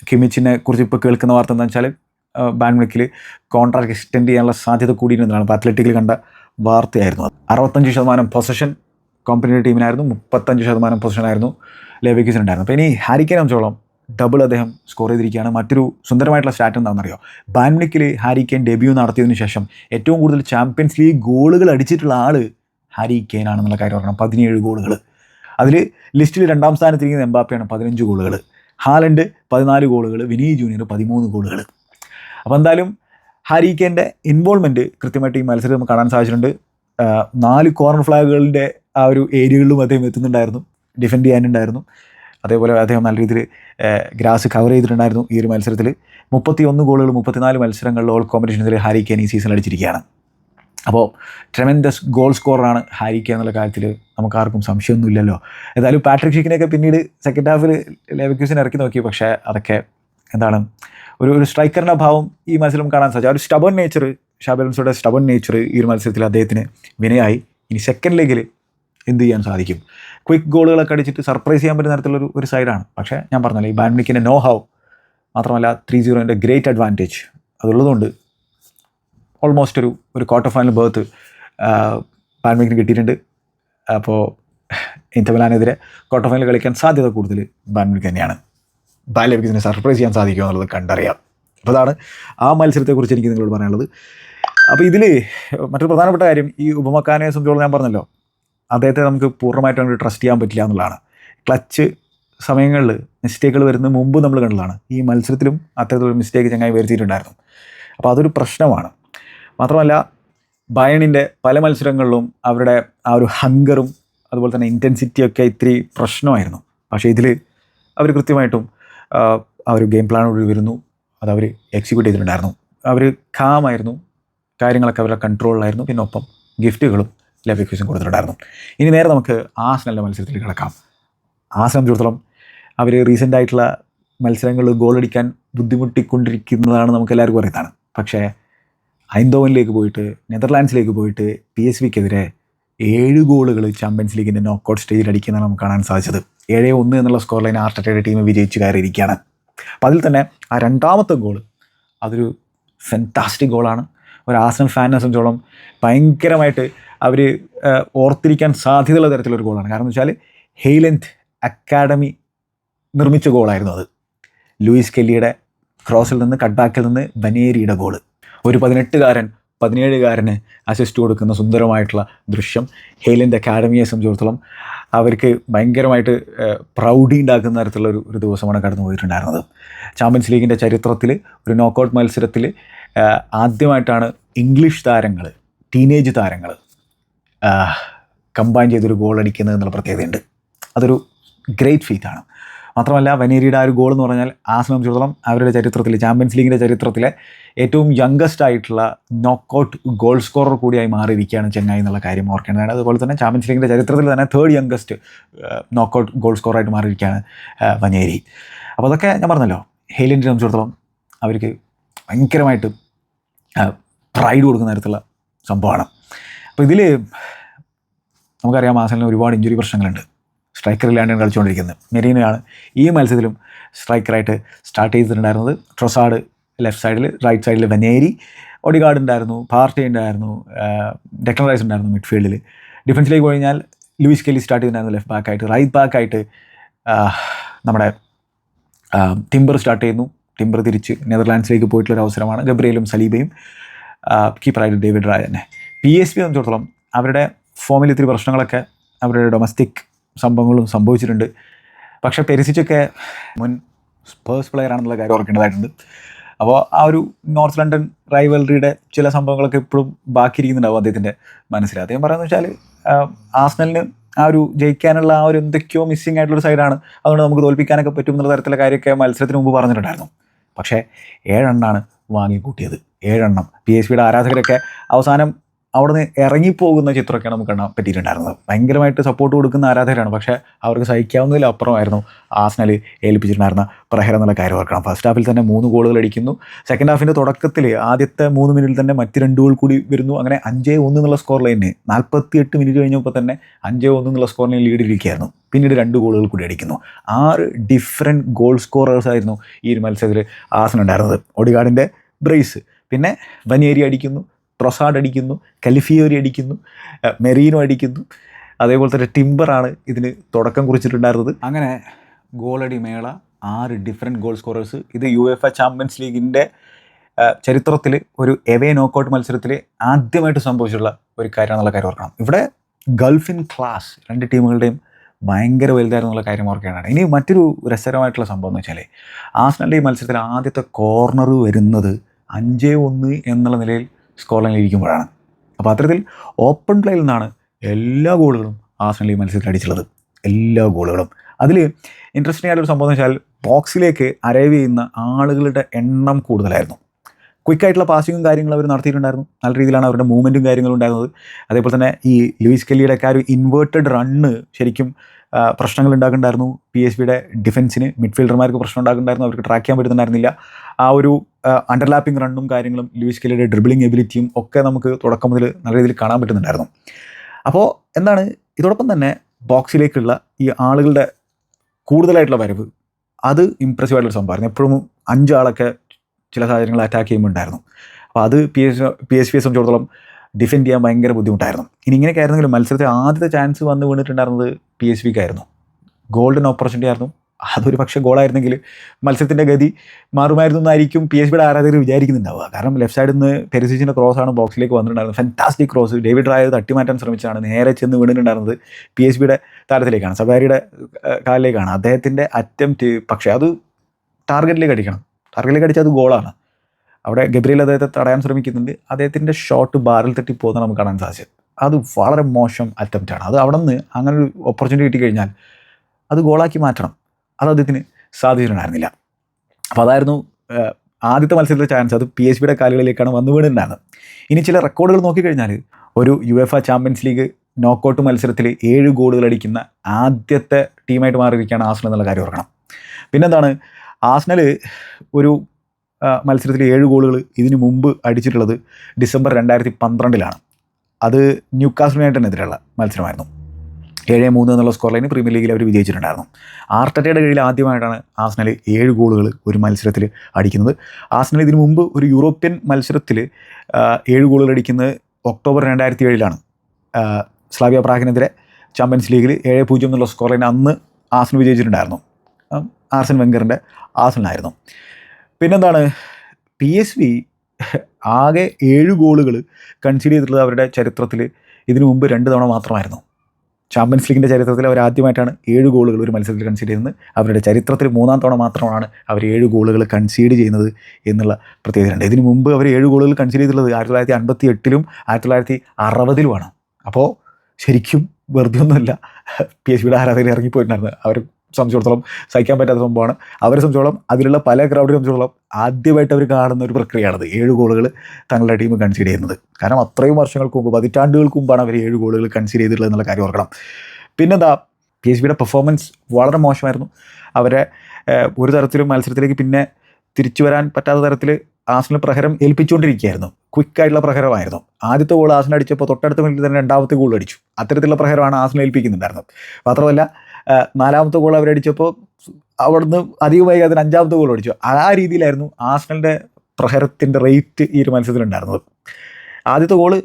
Speaker 1: കിമിച്ചിനെ കുറിച്ച് ഇപ്പോൾ കേൾക്കുന്ന വാർത്ത എന്താ വെച്ചാൽ ബാൻമിക്കിൽ കോൺട്രാക്ട് എക്സ്റ്റെൻഡ് ചെയ്യാനുള്ള സാധ്യത കൂടിയിരുന്നതാണ്. അപ്പോൾ അത്ലറ്റിക്കിൽ കണ്ട വാർത്തയായിരുന്നു അത്. അറുപത്തഞ്ച് ശതമാനം പൊസഷൻ കമ്പനിയുടെ ടീമിനായിരുന്നു മുപ്പത്തഞ്ച് ശതമാനം പൊസിഷനായിരുന്നു ലേബിക്കിസിനുണ്ടായിരുന്നു അപ്പോൾ ഇനി ഹാരിക്കനെ സംബന്ധിച്ചോളം ഡബിൾ അദ്ദേഹം സ്കോർ ചെയ്തിരിക്കുകയാണ്. മറ്റൊരു സുന്ദരമായിട്ടുള്ള സ്റ്റാറ്റ് എന്താണെന്നറിയോ? ബാൻമിക്കിൽ ഹാരി കെയിൻ ഡെബ്യൂ നടത്തിയതിനു ശേഷം ഏറ്റവും കൂടുതൽ ചാമ്പ്യൻസ് ലീഗ് ഗോളുകൾ അടിച്ചിട്ടുള്ള ആൾ ഹാരി കെയിൻ ആണെന്നുള്ള കാര്യം ഓർക്കണം. പതിനേഴ് ഗോളുകൾ അതിൽ ലിസ്റ്റിൽ രണ്ടാം സ്ഥാനത്തിരിക്കുന്ന എംബാപ്പയാണ് പതിനഞ്ച് ഗോളുകൾ ഹാലൻഡ് പതിനാല് ഗോളുകൾ വിനി ജൂനിയർ പതിമൂന്ന് ഗോളുകൾ അപ്പോൾ എന്തായാലും ഹാരി കെയിന്റെ ഇൻവോൾവ്മെന്റ് കൃത്യമായിട്ട് ഈ മത്സരം നമുക്ക് കാണാൻ സാധിച്ചിട്ടുണ്ട്. നാല് കോർണർ ഫ്ലാഗുകളുടെ ആ ഒരു ഏരിയകളിലും അദ്ദേഹം എത്തുന്നുണ്ടായിരുന്നു. ഡിഫെൻഡ് ചെയ്യാനുണ്ടായിരുന്നു. അതേപോലെ അദ്ദേഹം നല്ല രീതിയിൽ ഗ്രാസ് കവർ ചെയ്തിട്ടുണ്ടായിരുന്നു ഈ ഒരു മത്സരത്തിൽ. മുപ്പത്തി ഒന്ന് ഗോളുകൾ മുപ്പത്തിനാല് മത്സരങ്ങളിൽ ഓൾ കോമ്പറ്റീഷനിൽ ഹാരി കെയിൻ ഈ സീസൺ അടിച്ചിരിക്കുകയാണ്. അപ്പോൾ ട്രെമെൻഡസ് ഗോൾ സ്കോറാണ് ഹാരി കെ എന്നുള്ള കാര്യത്തിൽ നമുക്കാർക്കും സംശയമൊന്നുമില്ലല്ലോ. ഏതായാലും പാട്രിക് ഷിക്കിനെയൊക്കെ പിന്നീട് സെക്കൻഡ് ഹാഫിൽ ലെവക്യൂസിനെ ഇറക്കി നോക്കി. പക്ഷേ അതൊക്കെ എന്താണ് ഒരു ഒരു സ്ട്രൈക്കറിന്റെ അഭാവം ഈ മത്സരം കാണാൻ സാധിച്ചു. ഒരു സ്റ്റബൺ നേച്ചർ ഷാബലൻസോടെ സ്റ്റബൺ നേച്ചർ ഈ ഒരു മത്സരത്തിൽ അദ്ദേഹത്തിന് വിനയായി. ഇനി സെക്കൻഡ് ലീഗിൽ എന്ത് ചെയ്യാൻ സാധിക്കും? ക്വിക്ക് ഗോളുകളൊക്കെ അടിച്ചിട്ട് സർപ്രൈസ് ചെയ്യാൻ പറ്റുന്ന തരത്തിലുള്ള ഒരു സൈഡാണ് പക്ഷേ ഞാൻ പറഞ്ഞല്ലോ ഈ ബാഡ്മിക്കിന്റെ നോ ഹൗ മാത്രമല്ല ത്രീ സീറോന്റെ ഗ്രേറ്റ് അഡ്വാന്റേജ് അതുള്ളതുകൊണ്ട് ഓൾമോസ്റ്റ് ഒരു ഒരു ക്വാർട്ടർ ഫൈനൽ ബേർത്ത് ബാഡ്മിക്കിന് കിട്ടിയിട്ടുണ്ട്. അപ്പോൾ ഇന്റർമിലാനെതിരെ ക്വാർട്ടർ ഫൈനൽ കളിക്കാൻ സാധ്യത കൂടുതൽ ബാഡ്മിക്ക് തന്നെയാണ്. ബാലവിക്കിനെ സർപ്രൈസ് ചെയ്യാൻ സാധിക്കുമോ എന്നുള്ളത് കണ്ടറിയാം. അപ്പോൾ അതാണ് ആ മത്സരത്തെക്കുറിച്ച് എനിക്ക് നിങ്ങളോട് പറയാനുള്ളത്. അപ്പോൾ ഇതിൽ മറ്റൊരു പ്രധാനപ്പെട്ട കാര്യം ഈ ഉപമക്കാനെ സംബന്ധിച്ചോളം ഞാൻ പറഞ്ഞല്ലോ അദ്ദേഹത്തെ നമുക്ക് പൂർണമായിട്ട് നമുക്ക് ട്രസ്റ്റ് ചെയ്യാൻ പറ്റില്ല എന്നുള്ളതാണ്. ക്ലച്ച് സമയങ്ങളിൽ മിസ്റ്റേക്കുകൾ വരുന്ന മുമ്പ് നമ്മൾ കണ്ടതാണ്. ഈ മത്സരത്തിലും അത്തരത്തിലൊരു മിസ്റ്റേക്ക് ചങ്ങായി വരുത്തിയിട്ടുണ്ടായിരുന്നു. അപ്പോൾ അതൊരു പ്രശ്നമാണ്. മാത്രമല്ല ബയണിന്റെ പല മത്സരങ്ങളിലും അവരുടെ ആ ഒരു ഹങ്കറും അതുപോലെ തന്നെ ഇന്റൻസിറ്റിയൊക്കെ ഇത്തിരി പ്രശ്നമായിരുന്നു. പക്ഷേ ഇതിൽ അവർ കൃത്യമായിട്ടും ആ, ഒരു ഗെയിം പ്ലാനോട് വരുന്നു. അത് അവർ എക്സിക്യൂട്ട് ചെയ്തിട്ടുണ്ടായിരുന്നു. അവർ കാമായിരുന്നു കാര്യങ്ങളൊക്കെ അവരുടെ കൺട്രോളിലായിരുന്നു പിന്നെ ഒപ്പം ഗിഫ്റ്റുകളും ലഭിക്കുകയും കൊടുത്തിട്ടുണ്ടായിരുന്നു. ഇനി നേരെ നമുക്ക് ആസനലിന്റെ മത്സരത്തിൽ കിടക്കാം. ആസനം സംബന്ധിച്ചിടത്തോളം അവർ റീസെന്റ് ആയിട്ടുള്ള മത്സരങ്ങൾ ഗോളടിക്കാൻ ബുദ്ധിമുട്ടിക്കൊണ്ടിരിക്കുന്നതാണ് നമുക്ക് എല്ലാവർക്കും അറിയുന്നതാണ്. പക്ഷേ ഐന്തോവനിലേക്ക് പോയിട്ട് നെതർലാൻഡ്സിലേക്ക് പോയിട്ട് പി എസ് വിക്കെതിരെ ഏഴ് ഗോളുകൾ ചാമ്പ്യൻസ് ലീഗിന്റെ നോക്കൗട്ട് സ്റ്റേജിൽ അടിക്കുന്നതാണ് നമുക്ക് കാണാൻ സാധിച്ചത്. ഏഴ് ഒന്ന് എന്നുള്ള സ്കോർ ലൈൻ ആർട്ടറ്റയുടെ ടീം വിജയിച്ച് കയറിയിരിക്കുകയാണ്. അപ്പം അതിൽ തന്നെ ആ രണ്ടാമത്തെ ഗോൾ അതൊരു ഫെന്റാസ്റ്റിക് ഗോളാണ് ഒരു ആസനൽ ഫാനിനെ സംബന്ധിച്ചോളം ഭയങ്കരമായിട്ട് അവർ ഓർത്തിരിക്കാൻ സാധ്യതയുള്ള തരത്തിലൊരു ഗോളാണ്. കാരണം എന്ന് വെച്ചാൽ ഹെയ്ലൻഡ് അക്കാഡമി നിർമ്മിച്ച ഗോളായിരുന്നു അത്. ലൂയിസ് കെല്ലിയുടെ ക്രോസിൽ നിന്ന് കട്ടാക്കിൽ നിന്ന് ബനേരിയുടെ ഗോൾ. ഒരു പതിനെട്ടുകാരൻ പതിനേഴുകാരന് അസിസ്റ്റ് കൊടുക്കുന്ന സുന്ദരമായിട്ടുള്ള ദൃശ്യം ഹെയ്ലൻഡ് അക്കാഡമിയെ സംബന്ധിച്ചിടത്തോളം അവർക്ക് ഭയങ്കരമായിട്ട് പ്രൗഡി ഉണ്ടാക്കുന്ന തരത്തിലുള്ള ഒരു ഒരു ദിവസമാണ് കടന്നു പോയിട്ടുണ്ടായിരുന്നത്. ചാമ്പ്യൻസ് ലീഗിന്റെ ചരിത്രത്തിൽ ഒരു നോക്കൗട്ട് മത്സരത്തിൽ ആദ്യമായിട്ടാണ് ഇംഗ്ലീഷ് താരങ്ങൾ ടീനേജ് താരങ്ങൾ കമ്പൈൻ ചെയ്തൊരു ഗോൾ അടിക്കുന്നത് എന്നുള്ള പ്രത്യേകതയുണ്ട്. അതൊരു ഗ്രേറ്റ് ഫീറ്റാണ് മാത്രമല്ല വനേരിയുടെ ആ ഒരു ഗോൾ എന്ന് പറഞ്ഞാൽ ആ സംബന്ധിച്ചിടത്തോളം അവരുടെ ചരിത്രത്തിൽ ചാമ്പ്യൻസ് ലീഗിന്റെ ചരിത്രത്തിലെ ഏറ്റവും യങ്കസ്റ്റ് ആയിട്ടുള്ള നോക്കൗട്ട് ഗോൾ സ്കോറർ കൂടിയായി മാറിയിരിക്കുകയാണ് ചെങ്ങായി എന്നുള്ള കാര്യം ഓർക്കേണ്ടതാണ്. അതുപോലെ തന്നെ ചാമ്പ്യൻസ് ലീഗിന്റെ ചരിത്രത്തിൽ തന്നെ തേർഡ് യങ്കസ്റ്റ് നോക്കൗട്ട് ഗോൾ സ്കോറായിട്ട് മാറിയിരിക്കുകയാണ് വനേരി. അപ്പോൾ അതൊക്കെ ഞാൻ പറഞ്ഞല്ലോ ഹെയിലിന്റെ സംബന്ധിച്ചിടത്തോളം അവർക്ക് ഭയങ്കരമായിട്ട് പ്രൈഡ് കൊടുക്കുന്ന തരത്തിലുള്ള സംഭവമാണ്. അപ്പോൾ ഇതിൽ നമുക്കറിയാം ആസലിന് ഒരുപാട് ഇഞ്ചുറി പ്രശ്നങ്ങളുണ്ട്. സ്ട്രൈക്കർ ഇല്ലാണ്ടാണ് കളിച്ചുകൊണ്ടിരിക്കുന്നത്. മെറീനയാണ് ഈ മത്സരത്തിലും സ്ട്രൈക്കറായിട്ട് സ്റ്റാർട്ട് ചെയ്തിട്ടുണ്ടായിരുന്നത്. ട്രൊസാഡ് ലെഫ്റ്റ് സൈഡിൽ റൈറ്റ് സൈഡിൽ വനേരി ഒഡിഗാർഡ് ഉണ്ടായിരുന്നു പാർട്ടി ഉണ്ടായിരുന്നു ഡെക്ലൻ റൈസ് ഉണ്ടായിരുന്നു മിഡ്ഫീൽഡിൽ ഡിഫൻസിലേക്ക് പോയി കഴിഞ്ഞാൽ ലൂയിസ് കെല്ലി സ്റ്റാർട്ട് ചെയ്തിട്ടുണ്ടായിരുന്നു ലെഫ്റ്റ് ബാക്കായിട്ട് റൈറ്റ് ബാക്കായിട്ട് നമ്മുടെ ടിംബർ സ്റ്റാർട്ട് ചെയ്യുന്നു. ടിംബർ തിരിച്ച് നെതർലാൻഡ്സിലേക്ക് പോയിട്ടുള്ളൊരു അവസരമാണ് ഗബ്രിയലും സലീബയും കീപ്പറായിട്ട് ഡേവിഡ് റായ് തന്നെ പി എസ് പി സംബന്ധിച്ചിടത്തോളം അവരുടെ ഫോമിൽ ഇത്തിരി പ്രശ്നങ്ങളൊക്കെ അവരുടെ ഡൊമസ്റ്റിക് സംഭവങ്ങളും സംഭവിച്ചിട്ടുണ്ട്. പക്ഷേ പെരിസിച്ചൊക്കെ മുൻ സ്പേഴ്സ് പ്ലെയർ ആണെന്നുള്ള കാര്യം ഓർക്കേണ്ടതായിട്ടുണ്ട് അപ്പോൾ ആ ഒരു നോർത്ത് ലണ്ടൻ റൈവലറിയുടെ ചില സംഭവങ്ങളൊക്കെ ഇപ്പോഴും ബാക്കിയിരിക്കുന്നുണ്ടാവും അദ്ദേഹത്തിന്റെ മനസ്സിൽ. അദ്ദേഹം പറയുന്നത് വെച്ചാൽ ആസ്നലിന് ആ ഒരു ജയിക്കാനുള്ള ആ ഒരു എന്തൊക്കെയോ മിസ്സിങ് ആയിട്ടുള്ളൊരു സൈഡാണ് അതുകൊണ്ട് നമുക്ക് തോൽപ്പിക്കാനൊക്കെ പറ്റും എന്നുള്ള തരത്തിലുള്ള കാര്യമൊക്കെ മത്സരത്തിന് മുമ്പ് പറഞ്ഞിട്ടുണ്ടായിരുന്നു. പക്ഷേ ഏഴെണ്ണാണ് വാങ്ങിക്കൂട്ടിയത്. ഏഴെണ്ണം. പി എസ് പിയുടെ ആരാധകരൊക്കെ അവസാനം അവിടെ നിന്ന് ഇറങ്ങിപ്പോകുന്ന ചിത്രമൊക്കെയാണ് നമുക്ക് കാണാൻ പറ്റിയിട്ടുണ്ടായിരുന്നത്. ഭയങ്കരമായിട്ട് സപ്പോർട്ട് കൊടുക്കുന്ന ആരാധകരാണ്. പക്ഷേ അവർക്ക് സഹിക്കാവുന്നതിൽ അപ്പുറമായിരുന്നു ആസ്നൽ ഏൽപ്പിച്ചിട്ടുണ്ടായിരുന്ന പ്രഹരം എന്നുള്ള കാര്യം ഓർക്കണം. ഫസ്റ്റ് ഹാഫിൽ തന്നെ മൂന്ന് ഗോളുകൾ അടിക്കുന്നു. സെക്കൻഡ് ഹാഫിന്റെ തുടക്കത്തിൽ ആദ്യത്തെ മൂന്ന് മിനിറ്റിൽ തന്നെ മറ്റ് രണ്ട് ഗോൾ കൂടി വരുന്നു. അങ്ങനെ അഞ്ചേ ഒന്ന് എന്നുള്ള സ്കോർ ലൈനിന് നാൽപ്പത്തി എട്ട് മിനിറ്റ് കഴിഞ്ഞപ്പോൾ തന്നെ അഞ്ചേ ഒന്ന് എന്നുള്ള സ്കോർ ലൈൻ ലീഡിലിരിക്കുകയായിരുന്നു പിന്നീട് രണ്ട് ഗോളുകൾ കൂടി അടിക്കുന്നു. ആറ് ഡിഫറെന്റ് ഗോൾ സ്കോറേഴ്സ് ആയിരുന്നു ഈ ഒരു മത്സരത്തിൽ ആസനുണ്ടായിരുന്നത് ഒഡിഗാർഡിന്റെ ബ്രേസ് പിന്നെ വനിയേരി അടിക്കുന്നു. ട്രൊസാഡ് അടിക്കുന്നു കലിഫിയോരി അടിക്കുന്നു മെറീനോ അടിക്കുന്നു. അതേപോലെ തന്നെ ടിംബറാണ് ഇതിന് തുടക്കം കുറിച്ചിട്ടുണ്ടായിരുന്നത്. അങ്ങനെ ഗോളടി മേള ആറ് ഡിഫറെന്റ് ഗോൾ സ്കോറേഴ്സ് ഇത് യു എഫ് എ ചാമ്പ്യൻസ് ലീഗിന്റെ ചരിത്രത്തിൽ ഒരു എവേ നോക്കൗട്ട് മത്സരത്തിൽ ആദ്യമായിട്ട് സംഭവിച്ചിട്ടുള്ള ഒരു കാര്യമാണെന്നുള്ള കാര്യം ഓർക്കണം. ഇവിടെ ഗൾഫ് ഇൻ ക്ലാസ് രണ്ട് ടീമുകളുടെയും ഭയങ്കര വലുതായിരുന്നുള്ള കാര്യം ഓർക്കേണ്ടതാണ്. ഇനി മറ്റൊരു രസകരമായിട്ടുള്ള സംഭവം എന്ന് വെച്ചാൽ ആസ്നലിന്റെ ഈ മത്സരത്തിൽ ആദ്യത്തെ കോർണർ വരുന്നത് അഞ്ചേ ഒന്ന് എന്നുള്ള നിലയിൽ സ്കോർ ലൈനിൽ ഇരിക്കുമ്പോഴാണ് അപ്പോൾ അത്തരത്തിൽ ഓപ്പൺ പ്ലേയിൽ നിന്നാണ് എല്ലാ ഗോളുകളും ആസ്ട്രേലിയ മത്സരത്തിൽ അടിച്ചുള്ളത് എല്ലാ ഗോളുകളും. അതിൽ ഇൻട്രസ്റ്റിംഗ് ആയിട്ടൊരു സംഭവം എന്ന് വെച്ചാൽ ബോക്സിലേക്ക് അരൈവ് ചെയ്യുന്ന ആളുകളുടെ എണ്ണം കൂടുതലായിരുന്നു. ക്വിക്കായിട്ടുള്ള പാസിങ്ങും കാര്യങ്ങളും അവർ നടത്തിയിട്ടുണ്ടായിരുന്നു. നല്ല രീതിയിലാണ് അവരുടെ മൂവ്മെന്റും കാര്യങ്ങളും ഉണ്ടായിരുന്നത്. അതേപോലെ തന്നെ ഈ ലൂയിസ് കെല്ലിയുടെ ഒക്കെ ആ ഒരു ഇൻവേർട്ടഡ് റണ്ണ് ശരിക്കും പ്രശ്നങ്ങൾ ഉണ്ടാക്കുന്നുണ്ടായിരുന്നു. പി എസ് ബിയുടെ ഡിഫൻസിന് മിഡ്ഫീൽഡർമാർക്ക് പ്രശ്നം ഉണ്ടാക്കുന്നുണ്ടായിരുന്നു. അവർക്ക് ട്രാക്ക് ചെയ്യാൻ പറ്റുന്നുണ്ടായിരുന്നില്ല. ആ ഒരു അണ്ടർലാപ്പിംഗ് റണ്ണും കാര്യങ്ങളും ലൂയിസ് കെല്ലിയുടെ ഡ്രിബിളിംഗ് എബിലിറ്റിയും ഒക്കെ നമുക്ക് തുടക്കം മുതൽ നല്ല രീതിയിൽ കാണാൻ പറ്റുന്നുണ്ടായിരുന്നു. അപ്പോൾ എന്താണ്? ഇതോടൊപ്പം തന്നെ ബോക്സിലേക്കുള്ള ഈ ആളുകളുടെ കൂടുതലായിട്ടുള്ള വരവ്. അത് ഇമ്പ്രസീവ് ആയിട്ടുള്ള സംഭവമായിരുന്നു എപ്പോഴും അഞ്ചാളൊക്കെ ചില സാഹചര്യങ്ങൾ അറ്റാക്ക് ചെയ്യുമ്പോൾ ഉണ്ടായിരുന്നു അപ്പോൾ അത് പി എസ് പി എസ് പിയെ സംബന്ധിച്ചിടത്തോളം ഡിഫെൻഡ് ചെയ്യാൻ ഭയങ്കര ബുദ്ധിമുട്ടായിരുന്നു. ഇനി ഇങ്ങനെയൊക്കെ ആയിരുന്നെങ്കിലും മത്സരത്തിൽ ആദ്യത്തെ ചാൻസ് വന്ന് വീണിട്ടുണ്ടായിരുന്നത് പി എസ് വിക്കായിരുന്നു ഗോൾഡൻ ഓപ്പർച്യൂണിറ്റി ആയിരുന്നു. അതൊരു പക്ഷേ ഗോളായിരുന്നെങ്കിൽ മത്സരത്തിന്റെ ഗതി മാറുമായിരുന്നു എന്നായിരിക്കും പി എസ് ബിയുടെ ആരാധകർ വിചാരിക്കുന്നുണ്ടാവുക. കാരണം ലെഫ്റ്റ് സൈഡിൽ നിന്ന് പെരിസിച്ചിന്റെ ക്രോസാണ് ബോക്സിലേക്ക് വന്നിട്ടുണ്ടായിരുന്നത്. ഫാന്റാസ്റ്റിക് ക്രോസ് ഡേവിഡ് റായത് തട്ടിമാറ്റാൻ ശ്രമിച്ചാണ് നേരെ ചെന്ന് വീണിട്ടുണ്ടായിരുന്നത് പി എസ് ബിയുടെ താരത്തിലേക്കാണ്. സബാരിയുടെ കാലിലേക്കാണ്. അദ്ദേഹത്തിന്റെ അറ്റംപ്റ്റ് പക്ഷേ അത് ടാർഗറ്റിലേക്ക് അടിക്കണം. ടാർഗറ്റിലേക്ക് അടിച്ചാൽ അത് ഗോളാണ് അവിടെ ഗബ്രിയിൽ അദ്ദേഹത്തെ തടയാൻ ശ്രമിക്കുന്നുണ്ട്. അദ്ദേഹത്തിന്റെ ഷോട്ട് ബാറിൽ തട്ടി പോകുന്നത് നമുക്ക് കാണാൻ സാധിച്ചത് അത് വളരെ മോശം അറ്റംപ്റ്റ് ആണ്. അത് അവിടെ നിന്ന് അങ്ങനെ ഒരു ഓപ്പർച്യൂണിറ്റി കിട്ടിക്കഴിഞ്ഞാൽ അത് ഗോളാക്കി മാറ്റണം. അത് അദ്ദേഹത്തിന് സാധിച്ചിട്ടുണ്ടായിരുന്നില്ല അപ്പോൾ അതായിരുന്നു ആദ്യത്തെ മത്സരത്തിലെ ചാൻസ് അത് പി എസ് ബിയുടെ കാലുകളിലേക്കാണ് വന്നു വീണിട്ടുണ്ടായിരുന്നത് ഇനി ചില റെക്കോർഡുകൾ നോക്കിക്കഴിഞ്ഞാൽ ഒരു U F champions league knockout മത്സരത്തിൽ ഏഴ് ഗോളുകൾ അടിക്കുന്ന ആദ്യത്തെ ടീമായിട്ട് മാറിയിരിക്കുകയാണ് ആസ്നൽ എന്നുള്ള കാര്യം ഓർക്കണം. പിന്നെന്താണ്? ആസ്നൽ ഒരു മത്സരത്തിൽ ഏഴ് ഗോളുകൾ ഇതിനു മുമ്പ് അടിച്ചിട്ടുള്ളത് ഡിസംബർ രണ്ടായിരത്തി പന്ത്രണ്ടിലാണ്. അത് ന്യൂക്കാസ് യുണൈറ്റഡിനെതിരെയുള്ള മത്സരമായിരുന്നു. ഏഴ് മൂന്ന് എന്നുള്ള സ്കോർ ലൈന് പ്രീമിയർ ലീഗിൽ അവർ വിജയിച്ചിട്ടുണ്ടായിരുന്നു. ആർട്ടറ്റയുടെ കീഴിൽ ആദ്യമായിട്ടാണ് ആസ്നൽ ഏഴ് ഗോളുകൾ ഒരു മത്സരത്തിൽ അടിക്കുന്നത്. ആസ്നൽ ഇതിനു മുമ്പ് ഒരു യൂറോപ്യൻ മത്സരത്തിൽ ഏഴ് ഗോളുകൾ അടിക്കുന്നത് ഒക്ടോബർ രണ്ടായിരത്തി ഏഴിലാണ് സ്ലാവിയ പ്രാഹിനെതിരെ ചാമ്പ്യൻസ് ലീഗിൽ ഏഴ് പൂജ്യം എന്നുള്ള സ്കോർ ലൈൻ അന്ന് ആസ്നൽ വിജയിച്ചിട്ടുണ്ടായിരുന്നു. ആർസൻ വെങ്കറിന്റെ ആസ്നലായിരുന്നു. പിന്നെന്താണ്? പി എസ് വി ആകെ ഏഴ് ഗോളുകൾ കൺസീഡ് ചെയ്തിട്ടുള്ളത് അവരുടെ ചരിത്രത്തിൽ ഇതിനു മുമ്പ് രണ്ട് തവണ മാത്രമായിരുന്നു. ചാമ്പ്യൻസ് ലീഗിന്റെ ചരിത്രത്തിൽ അവർ ആദ്യമായിട്ടാണ് ഏഴ് ഗോളുകൾ ഒരു മത്സരത്തിൽ കൺസീഡ് ചെയ്യുന്നത്. അവരുടെ ചരിത്രത്തിൽ മൂന്നാം തവണ മാത്രമാണ് അവർ ഏഴ് ഗോളുകൾ കൺസീഡ് ചെയ്യുന്നത് എന്നുള്ള പ്രത്യേകതയുണ്ട്. ഇതിനു മുമ്പ് അവർ ഏഴ് ഗോളുകൾ കൺസീഡ് ചെയ്തിട്ടുള്ളത് ആയിരത്തി തൊള്ളായിരത്തി അൻപത്തി എട്ടിലും ആയിരത്തി തൊള്ളായിരത്തി അറുപതിലുമാണ്. അപ്പോൾ ശരിക്കും വെറുതെ ഒന്നുമില്ല പി എസ് ബിയുടെ ആരാധകർ ഇറങ്ങിപ്പോയിട്ടുണ്ടായിരുന്നു അവർ സംബന്ധിച്ചിടത്തോളം സഹിക്കാൻ പറ്റാത്ത സംഭവമാണ്. അവരെ സംബന്ധിച്ചോളം അതിലുള്ള പല ക്രൗഡിനെ സംബന്ധിച്ചോളം ആദ്യമായിട്ട് അവർ കാണുന്ന ഒരു പ്രക്രിയയാണത്. ഏഴ് ഗോളുകൾ തങ്ങളുടെ ടീം കൺസീഡ് ചെയ്യുന്നത്. കാരണം അത്രയും വർഷങ്ങൾക്ക് മുമ്പ് പതിറ്റാണ്ടുകൾക്ക് മുമ്പാണ് അവർ ഏഴ് ഗോളുകൾ കൺസീഡ് ചെയ്തിട്ടുള്ളത് എന്നുള്ള കാര്യം ഓർക്കണം. പിന്നെന്താ പി എസ് ബിയുടെ പെർഫോമൻസ് വളരെ മോശമായിരുന്നു. അവരെ ഒരു തരത്തിലും മത്സരത്തിലേക്ക് പിന്നെ തിരിച്ചു വരാൻ പറ്റാത്ത തരത്തിൽ ആസിന് പ്രഹരം ഏൽപ്പിച്ചുകൊണ്ടിരിക്കുകയായിരുന്നു. ക്വിക്കായിട്ടുള്ള പ്രഹരമായിരുന്നു. ആദ്യത്തെ ഗോൾ ആസ്നൽ അടിച്ചപ്പോൾ തൊട്ടടുത്ത മിനിറ്റിൽ തന്നെ രണ്ടാമത്തെ ഗോൾ അടിച്ചു. അത്തരത്തിലുള്ള പ്രഹരമാണ് ആസിനെ ഏൽപ്പിക്കുന്നുണ്ടായിരുന്നത്. മാത്രമല്ല നാലാമത്തെ ഗോൾ അവരടിച്ചപ്പോൾ അവിടുന്ന് അധികം വൈകാതെ അഞ്ചാമത്തെ ഗോൾ അടിച്ചു. ആ രീതിയിലായിരുന്നു ആസ്നലിന്റെ പ്രഹരത്തിന്റെ റേറ്റ് ഈ ഒരു മത്സരത്തിലുണ്ടായിരുന്നത് ആദ്യത്തെ ഗോൾ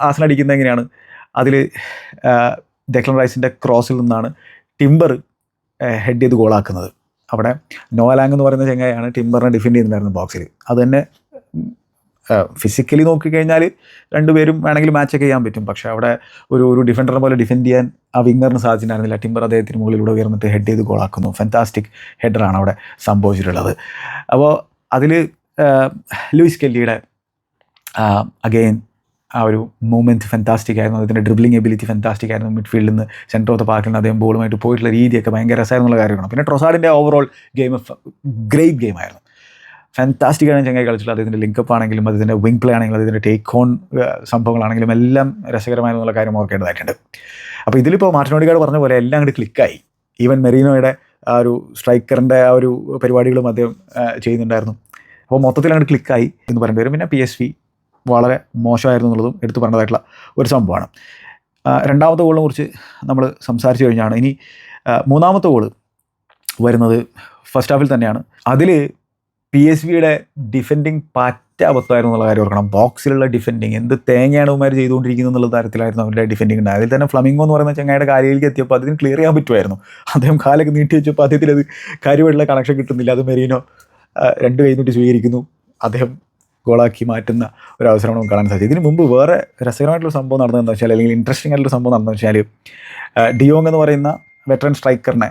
Speaker 1: ആസ്നൽ അടിക്കുന്നത് എങ്ങനെയാണ്? അതിൽ ഡെക്ലൻ റൈസിന്റെ ക്രോസിൽ നിന്നാണ് ടിംബർ ഹെഡ് ചെയ്ത് ഗോളാക്കുന്നത് അവിടെ നോലാങ് എന്ന് പറയുന്ന ചെങ്ങായാണ് ടിംബറിനെ ഡിഫെൻഡ് ചെയ്യുന്നുണ്ടായിരുന്നു ബോക്സിൽ അത് തന്നെ ഫിസിക്കലി നോക്കിക്കഴിഞ്ഞാൽ രണ്ടുപേരും വേണമെങ്കിൽ മാച്ചൊക്കെ ചെയ്യാൻ പറ്റും. പക്ഷേ അവിടെ ഒരു ഒരു ഡിഫൻഡറിനെ പോലെ ഡിഫെൻഡ് ചെയ്യാൻ ആ വിങ്ങറിന് സാധിച്ചിട്ടുണ്ടായിരുന്നില്ല ടിമ്പർ അദ്ദേഹത്തിന് മുകളിലൂടെ ഉയർന്നിട്ട് ഹെഡ് ചെയ്ത് ഗോളാക്കുന്നു ഫാന്റാസ്റ്റിക് ഹെഡറാണ് അവിടെ സംഭവിച്ചിട്ടുള്ളത്. അപ്പോൾ അതിൽ ലൂയിസ് കെല്ലിയുടെ അഗെയിൻ ആ ഒരു മൂവ്മെന്റ് ഫാന്റാസ്റ്റിക് ആയിരുന്നു. അതിന്റെ ഡ്രിബ്ലിംഗ് എബിലിറ്റി ഫാന്റാസ്റ്റിക് ആയിരുന്നു. മിഡ്ഫീൽഡിൽ നിന്ന് സെന്റർ ഓഫ് ദ പാർക്കിൽ നിന്ന് അദ്ദേഹം ബോളുമായിട്ട് പോയിട്ടുള്ള രീതിയൊക്കെ ഭയങ്കര രസമായിരുന്നുള്ള കാര്യമാണ്. പിന്നെ ട്രൊസാഡിന്റെ ഓവറോൾ ഗെയിം ഗ്രേറ്റ് ഗെയിം ആയിരുന്നു. ഫാന്റാസ്റ്റിക് ആണ് ചങ്ങായി കളിച്ചിട്ടുള്ളത് അതിന്റെ ലിങ്കപ്പ് ആണെങ്കിലും അതിന്റെ വിങ് പ്ലേ ആണെങ്കിലും അതിന്റെ ടേക്ക് ഓൺ സംഭവങ്ങളാണെങ്കിലും എല്ലാം രസകരമായിരുന്നുള്ള കാര്യം ഓർക്കേണ്ടതായിട്ടുണ്ട്. അപ്പോൾ ഇതിലിപ്പോൾ മാർട്ടിനോടികാട് പറഞ്ഞ പോലെ എല്ലാം അങ്ങോട്ട് ക്ലിക്കായി ഈവൻ മെറീനോയുടെ ആ ഒരു സ്ട്രൈക്കറിന്റെ ആ ഒരു പരിപാടികളും അദ്ദേഹം ചെയ്യുന്നുണ്ടായിരുന്നു. അപ്പോൾ മൊത്തത്തിൽ അങ്ങോട്ട് ക്ലിക്കായി എന്ന് പറയേണ്ടി വരും. പിന്നെ പി എസ് വി വളരെ മോശമായിരുന്നു എന്നുള്ളതും എടുത്തു പറഞ്ഞതായിട്ടുള്ള ഒരു സംഭവമാണ്. രണ്ടാമത്തെ ഗോളിനെ കുറിച്ച് നമ്മൾ സംസാരിച്ചു കഴിഞ്ഞാണ്. ഇനി മൂന്നാമത്തെ ഗോൾ വരുന്നത് ഫസ്റ്റ് ഹാഫിൽ തന്നെയാണ്. അതിൽ പി എസ് വിയുടെ ഡിഫെൻഡിങ് പറ്റ അബദ്ധമായിരുന്നു എന്നുള്ള കാര്യം ഓർക്കണം. ബോക്സിലുള്ള ഡിഫെൻഡിങ് എന്ത് തേങ്ങയാണ് ഉമാർ ചെയ്തുകൊണ്ടിരിക്കുന്നത് എന്നുള്ള തരത്തിലായിരുന്നു അവരുടെ ഡിഫെൻഡിങ് ഉണ്ടായത്. അതിൽ തന്നെ ഫ്ലമിംഗോ എന്ന് പറയുന്ന ചങ്ങായുടെ കാലിലേക്ക് എത്തിയപ്പോൾ അതിന് ക്ലിയർ ചെയ്യാൻ പറ്റുമായിരുന്നു. അദ്ദേഹം കാലൊക്കെ നീട്ടി വെച്ചപ്പോൾ അദ്ദേഹത്തിൽ അത് കാര്യമായിട്ടുള്ള കണക്ഷൻ കിട്ടുന്നില്ല. അത് മെറീനോ രണ്ട് കൈ നീട്ടി സ്വീകരിക്കുന്നു. അദ്ദേഹം ഗോളാക്കി മാറ്റുന്ന ഒരു അവസരമാണ് നമുക്ക് കാണാൻ സാധിച്ചത്. ഇതിന് മുമ്പ് വേറെ രസകരമായിട്ടുള്ള സംഭവം നടന്നതെന്ന് വെച്ചാൽ അല്ലെങ്കിൽ ഇൻട്രസ്റ്റിംഗ് ആയിട്ടുള്ള സംഭവം നടന്നതെന്ന് വെച്ചാൽ ഡിയോങ് എന്ന് പറയുന്ന വെറ്ററൻ സ്ട്രൈക്കറിനെ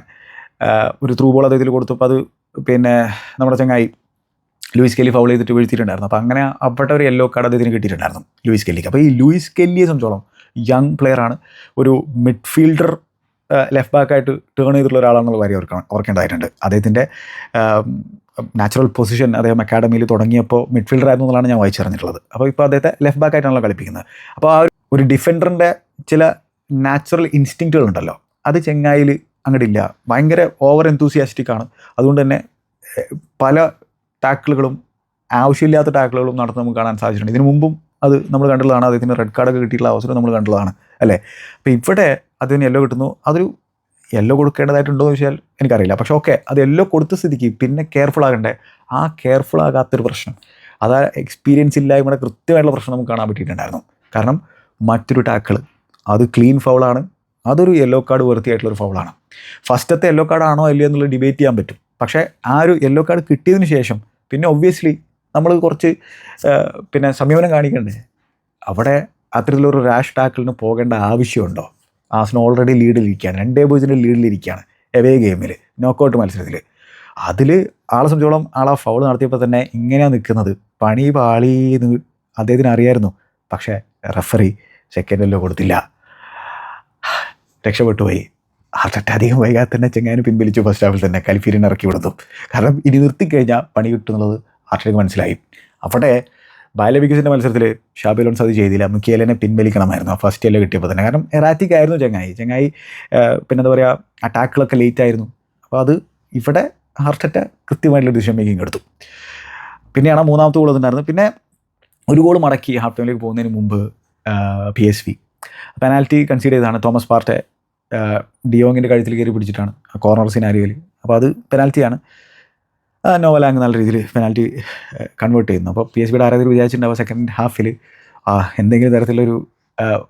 Speaker 1: ഒരു ത്രൂ ബോൾ അദ്ദേഹത്തിൽ കൊടുത്തപ്പോൾ അത് പിന്നെ നമ്മുടെ ചങ്ങായി ലൂയിസ് കെല്ലി ഫൗൾ ചെയ്തിട്ട് വീഴ്ത്തിയിട്ടുണ്ടായിരുന്നു. അപ്പോൾ അങ്ങനെ അവിടെ ഒരു യെല്ലോ കാർഡ് അദ്ദേഹത്തിന് കിട്ടിയിട്ടുണ്ടായിരുന്നു ലൂയിസ് കെല്ലിക്ക്. അപ്പോൾ ഈ ലൂയിസ് കെല്ലിയെ സംബന്ധിച്ചോളം യങ് പ്ലെയറാണ് ഒരു മിഡ്ഫീൽഡർ ലെഫ്റ്റ് ബാക്കായിട്ട് ടേൺ ചെയ്തിട്ടുള്ള ഒരാളാണെന്നുള്ള കാര്യം ഓർക്കണം ഓർക്കേണ്ടതായിട്ടുണ്ട്. അദ്ദേഹത്തിന്റെ നാച്ചുറൽ പൊസിഷൻ അദ്ദേഹം അക്കാഡമിയിൽ തുടങ്ങിയപ്പോൾ മിഡ്ഫീൽഡർ ആയിരുന്നു എന്നുള്ളതാണ് ഞാൻ വായിച്ചറിഞ്ഞിട്ടുള്ളത്. അപ്പോൾ ഇപ്പോൾ അദ്ദേഹത്തെ ലെഫ്റ്റ് ബാക്കായിട്ടാണല്ലോ കളിപ്പിക്കുന്നത്. അപ്പോൾ ആ ഒരു ഡിഫൻഡറിന്റെ ചില നാച്ചുറൽ ഇൻസ്റ്റിങ്റ്റുകൾ ഉണ്ടല്ലോ. അത് ചെങ്ങായിൽ അങ്ങോട്ടില്ല ഭയങ്കര ഓവർ എന്തൂസിയാസ്റ്റിക് ആണ്. അതുകൊണ്ട് തന്നെ പല ടാക്കിളുകളും ആവശ്യമില്ലാത്ത ടാക്കിളുകളും നടന്ന് നമുക്ക് കാണാൻ സാധിച്ചിട്ടുണ്ട്. ഇതിനു മുമ്പും അത് നമ്മൾ കണ്ടുള്ളതാണ് അദ്ദേഹത്തിന് റെഡ് കാർഡൊക്കെ കിട്ടിയിട്ടുള്ള അവസരം നമ്മൾ കണ്ടുള്ളതാണ് അല്ലേ? അപ്പോൾ ഇവിടെ അതിന് യെല്ലോ കിട്ടുന്നു. അതൊരു യെല്ലോ കൊടുക്കേണ്ടതായിട്ടുണ്ടോ എന്ന് ചോദിച്ചാൽ എനിക്കറിയില്ല. പക്ഷേ ഓക്കെ അത് യെല്ലോ കൊടുത്ത സ്ഥിതിക്ക് പിന്നെ കെയർഫുൾ ആകണ്ടേ. ആ കെയർഫുൾ ആകാത്തൊരു പ്രശ്നം. അത് എക്സ്പീരിയൻസ് ഇല്ലായ്മയുടെ കൃത്യമായിട്ടുള്ള പ്രശ്നം നമുക്ക് കാണാൻ പറ്റിയിട്ടുണ്ടായിരുന്നു. കാരണം മറ്റൊരു ടാക്കിൾ അത് ക്ലീൻ ഫൗളാണ് അതൊരു യെല്ലോ കാർഡ് വൃത്തിയായിട്ടുള്ളൊരു ഫൗളാണ് ഫസ്റ്റത്തെ യെല്ലോ കാർഡ് ആണോ അല്ലയോ എന്നുള്ളത് ഡിബേറ്റ് ചെയ്യാൻ പറ്റും. പക്ഷേ ആ ഒരു യെല്ലോ കാർഡ് കിട്ടിയതിന് ശേഷം പിന്നെ ഒബ്വിയസ്ലി നമ്മൾ കുറച്ച് പിന്നെ സംയമനം കാണിക്കണ്ടേ? അവിടെ അത്തരത്തിലൊരു റാഷ് ടാക്കിളിന് പോകേണ്ട ആവശ്യമുണ്ടോ? ആസിന് ഓൾറെഡി ലീഡിലിരിക്കുകയാണ് രണ്ടേ പൂജ്യത്തിന്റെ ലീഡിലിരിക്കുകയാണ് എവേ ഗെയിമിൽ നോക്കൗട്ട് മത്സരത്തിൽ അതിൽ ആളെ സംബന്ധിച്ചോളം ആൾ ആ ഫൗൾ നടത്തിയപ്പോൾ തന്നെ ഇങ്ങനെയാണ് നിൽക്കുന്നത് പണി പാളീന്ന് അദ്ദേഹത്തിന് അറിയായിരുന്നു. പക്ഷേ റഫറി സെക്കൻഡല്ലോ കൊടുത്തില്ല. രക്ഷപ്പെട്ടു പോയി. ഹാർട്ട് അധികം വൈകാതെ തന്നെ ചെങ്ങാനും പിൻവലിച്ചു ഫസ്റ്റ് ഹാഫിൽ തന്നെ. കലിഫീരിനെ ഇറക്കി വിടുന്നു. കാരണം ഇനി നിർത്തിക്കഴിഞ്ഞാൽ പണി കിട്ടുന്നുള്ളത് ഹാർട്ടിലേക്ക് മനസ്സിലായി. അവിടെ ബാലവികസിന്റെ മത്സരത്തിൽ ഷാബിലോൺസ് അത് ചെയ്തില്ല. മുക്കിയലിനെ പിൻവലിക്കണമായിരുന്നു ഫസ്റ്റ് എല്ലാം കിട്ടിയപ്പോൾ തന്നെ. കാരണം എറാറ്റിക് ആയിരുന്നു ചെങ്ങായി. ചെങ്ങായി പിന്നെ പിന്നെന്താ പറയുക അറ്റാക്കുകളൊക്കെ ലേറ്റ് ആയിരുന്നു. അപ്പോൾ അത് ഇവിടെ ഹാർട്ടറ്റ കൃത്യമായിട്ടുള്ള ഡിസിഷൻ മേക്കിംഗ് എടുത്തു. പിന്നെയാണ് മൂന്നാമത്തെ ഗോൾ ഉണ്ടായിരുന്നത് പിന്നെ ഒരു ഗോൾ മടക്കി ഹാഫ് ടൈമിലേക്ക് പോകുന്നതിന് മുമ്പ് P S V penalty concede ചെയ്തതാണ് തോമസ് പാർട്ടെ ഡിയോങ്ങിന്റെ കഴുത്തിൽ കയറി പിടിച്ചിട്ടാണ് കോർണർ സിനാരിയോയിൽ അപ്പോൾ അത് പെനാൽറ്റിയാണ് നോവലാങ് നല്ല രീതിയിൽ പെനാൽറ്റി കൺവേർട്ട് ചെയ്യുന്നു. അപ്പോൾ പി എസ് ബിയുടെ ആരാധകർ വിചാരിച്ചിട്ടുണ്ടാവും സെക്കൻഡ് ഹാഫിൽ എന്തെങ്കിലും തരത്തിലൊരു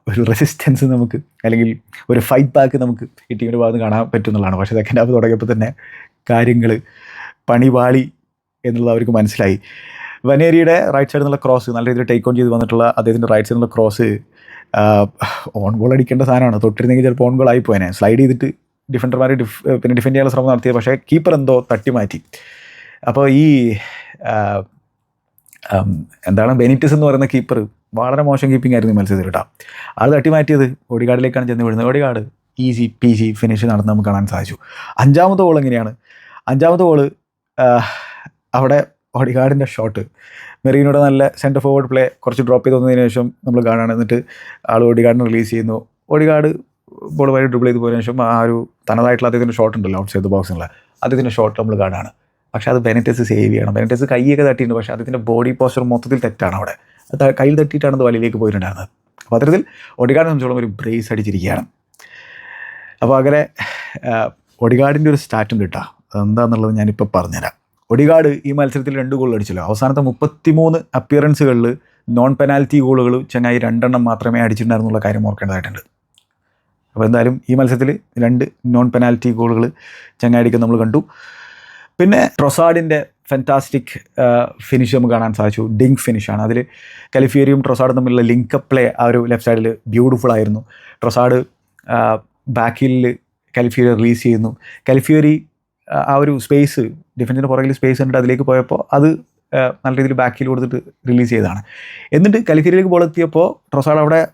Speaker 1: ഒരു റെസിസ്റ്റൻസ് നമുക്ക് അല്ലെങ്കിൽ ഒരു ഫൈറ്റ് ബാക്ക് നമുക്ക് ഈ ടീമിന്റെ ഭാഗത്ത് കാണാൻ പറ്റുന്നതാണ് പക്ഷേ സെക്കൻഡ് ഹാഫ് തുടങ്ങിയപ്പോൾ തന്നെ കാര്യങ്ങൾ പണിവാളി എന്നുള്ളത് അവർക്ക് മനസ്സിലായി. വനേരിയുടെ റൈറ്റ് സൈഡിൽ നിന്നുള്ള ക്രോസ് നല്ല രീതിയിൽ ടേക്ക് ഓൺ ചെയ്ത് വന്നിട്ടുള്ള അദ്ദേഹത്തിന്റെ റൈറ്റ് സൈഡിൽ നിന്നുള്ള ക്രോസ് ഓൺ ഗോൾ അടിക്കേണ്ട സാധനമാണ്. തൊട്ടിരുന്നെങ്കിൽ ചിലപ്പോൾ ഓൺ ഗോൾ ആയി പോയനെ. സ്ലൈഡ് ചെയ്തിട്ട് ഡിഫൻഡർമാർ ഡിഫ് പിന്നെ ഡിഫെൻഡ് ചെയ്യാനുള്ള ശ്രമം നടത്തിയത് പക്ഷേ കീപ്പർ എന്തോ തട്ടി മാറ്റി. അപ്പോൾ ഈ എന്താണ് ബെനിറ്റസ് എന്ന് പറയുന്ന കീപ്പർ വളരെ മോശം കീപ്പിംഗ് ആയിരുന്നു മത്സരത്തിൽ കേട്ടോ. ആൾ തട്ടി മാറ്റിയത് ഓടികാടിലേക്കാണ് ചെന്ന് വിടുന്നത് Odegaard easy P G finish നടന്ന് നമുക്ക് കാണാൻ സാധിച്ചു. അഞ്ചാമത്തെ ഗോൾ എങ്ങനെയാണ്? അഞ്ചാമത്തെ ഗോൾ അവിടെ ഓടികാടിന്റെ ഷോട്ട്. മെറീനോടെ നല്ല സെന്റർ ഫോർവേഡ് പ്ലേ കുറച്ച് ഡ്രോപ്പ് ചെയ്ത് വന്നതിന് ശേഷം നമ്മൾ കാണാണ്. എന്നിട്ട് ആൾ ഓടികാടിനെ റിലീസ് ചെയ്യുന്നു. ഓടികാട് ബോൾ വരെ ഡ്രിബിൾ ചെയ്ത് പോയതിനു ശേഷം ആ ഒരു തനതായിട്ടുള്ള അദ്ദേഹത്തിന്റെ ഷോട്ട് ഉണ്ടല്ലോ ഔട്ട് സൈഡ് ബോക്സിനുള്ള അദ്ദേഹത്തിന്റെ ഷോട്ട് നമ്മൾ കാണാണ്. പക്ഷെ അത് ബെനറ്റസ് സേവ് ചെയ്യണം. ബെനറ്റസ് കൈയൊക്കെ തട്ടിയിട്ടുണ്ട്. പക്ഷേ അദ്ദേഹത്തിന്റെ ബോഡി പോസ്റ്റർ മൊത്തത്തിൽ തെറ്റാണ് അവിടെ. കയ്യിൽ തട്ടിയിട്ടാണ് അത് വലയിലേക്ക് പോയിട്ടുണ്ടായിരുന്നത്. അപ്പോൾ അത്തരത്തിൽ ഒടികാടിനെ സംബന്ധിച്ചോളം ഒരു ബ്രേസ് അടിച്ചിരിക്കുകയാണ്. അപ്പോൾ അങ്ങനെ ഒടികാടിന്റെ ഒരു സ്റ്റാറ്റും കിട്ടാം. അതെന്താണെന്നുള്ളത് ഞാനിപ്പോൾ പറഞ്ഞുതരാം. ഒടികാട് ഈ മത്സരത്തിൽ രണ്ട് ഗോൾ അടിച്ചല്ലോ. അവസാനത്തെ മുപ്പത്തിമൂന്ന് അപ്പിയറൻസുകളിൽ നോൺ പെനാൽറ്റി ഗോളുകൾ ചങ്ങായി രണ്ടെണ്ണം മാത്രമേ അടിച്ചിട്ടുണ്ടായിരുന്നുള്ള കാര്യം ഓർക്കേണ്ടതായിട്ടുണ്ട്. അപ്പോൾ എന്തായാലും ഈ മത്സരത്തിൽ രണ്ട് നോൺ പെനാൽറ്റി ഗോളുകൾ ചങ്ങായിക്ക് നമ്മൾ കണ്ടു. പിന്നെ ട്രൊസാഡിന്റെ ഫെന്റാസ്റ്റിക് ഫിനിഷ് നമുക്ക് കാണാൻ സാധിച്ചു. ഡിങ്ക് ഫിനിഷാണ് അതിൽ കലിഫിയറിയും ട്രൊസാഡും തമ്മിലുള്ള ലിങ്കപ്പ് പ്ലേ ആ ഒരു ലെഫ്റ്റ് സൈഡിൽ ബ്യൂട്ടിഫുൾ ആയിരുന്നു. ട്രൊസാഡ് ബാക്കിൽ കലിഫിയറി റിലീസ് ചെയ്യുന്നു. കലിഫിയറി ആ ഒരു സ്പേസ് ഡിഫൻസിന്റെ പുറകിൽ സ്പേസ് കണ്ടിട്ട് അതിലേക്ക് പോയപ്പോൾ അത് നല്ല രീതിയിൽ ബാക്കിൽ കൊടുത്തിട്ട് റിലീസ് ചെയ്തതാണ്. എന്നിട്ട് കലിഫിയറിലേക്ക് ബോൾ എത്തിയപ്പോൾ ട്രൊസാഡ് അവിടെ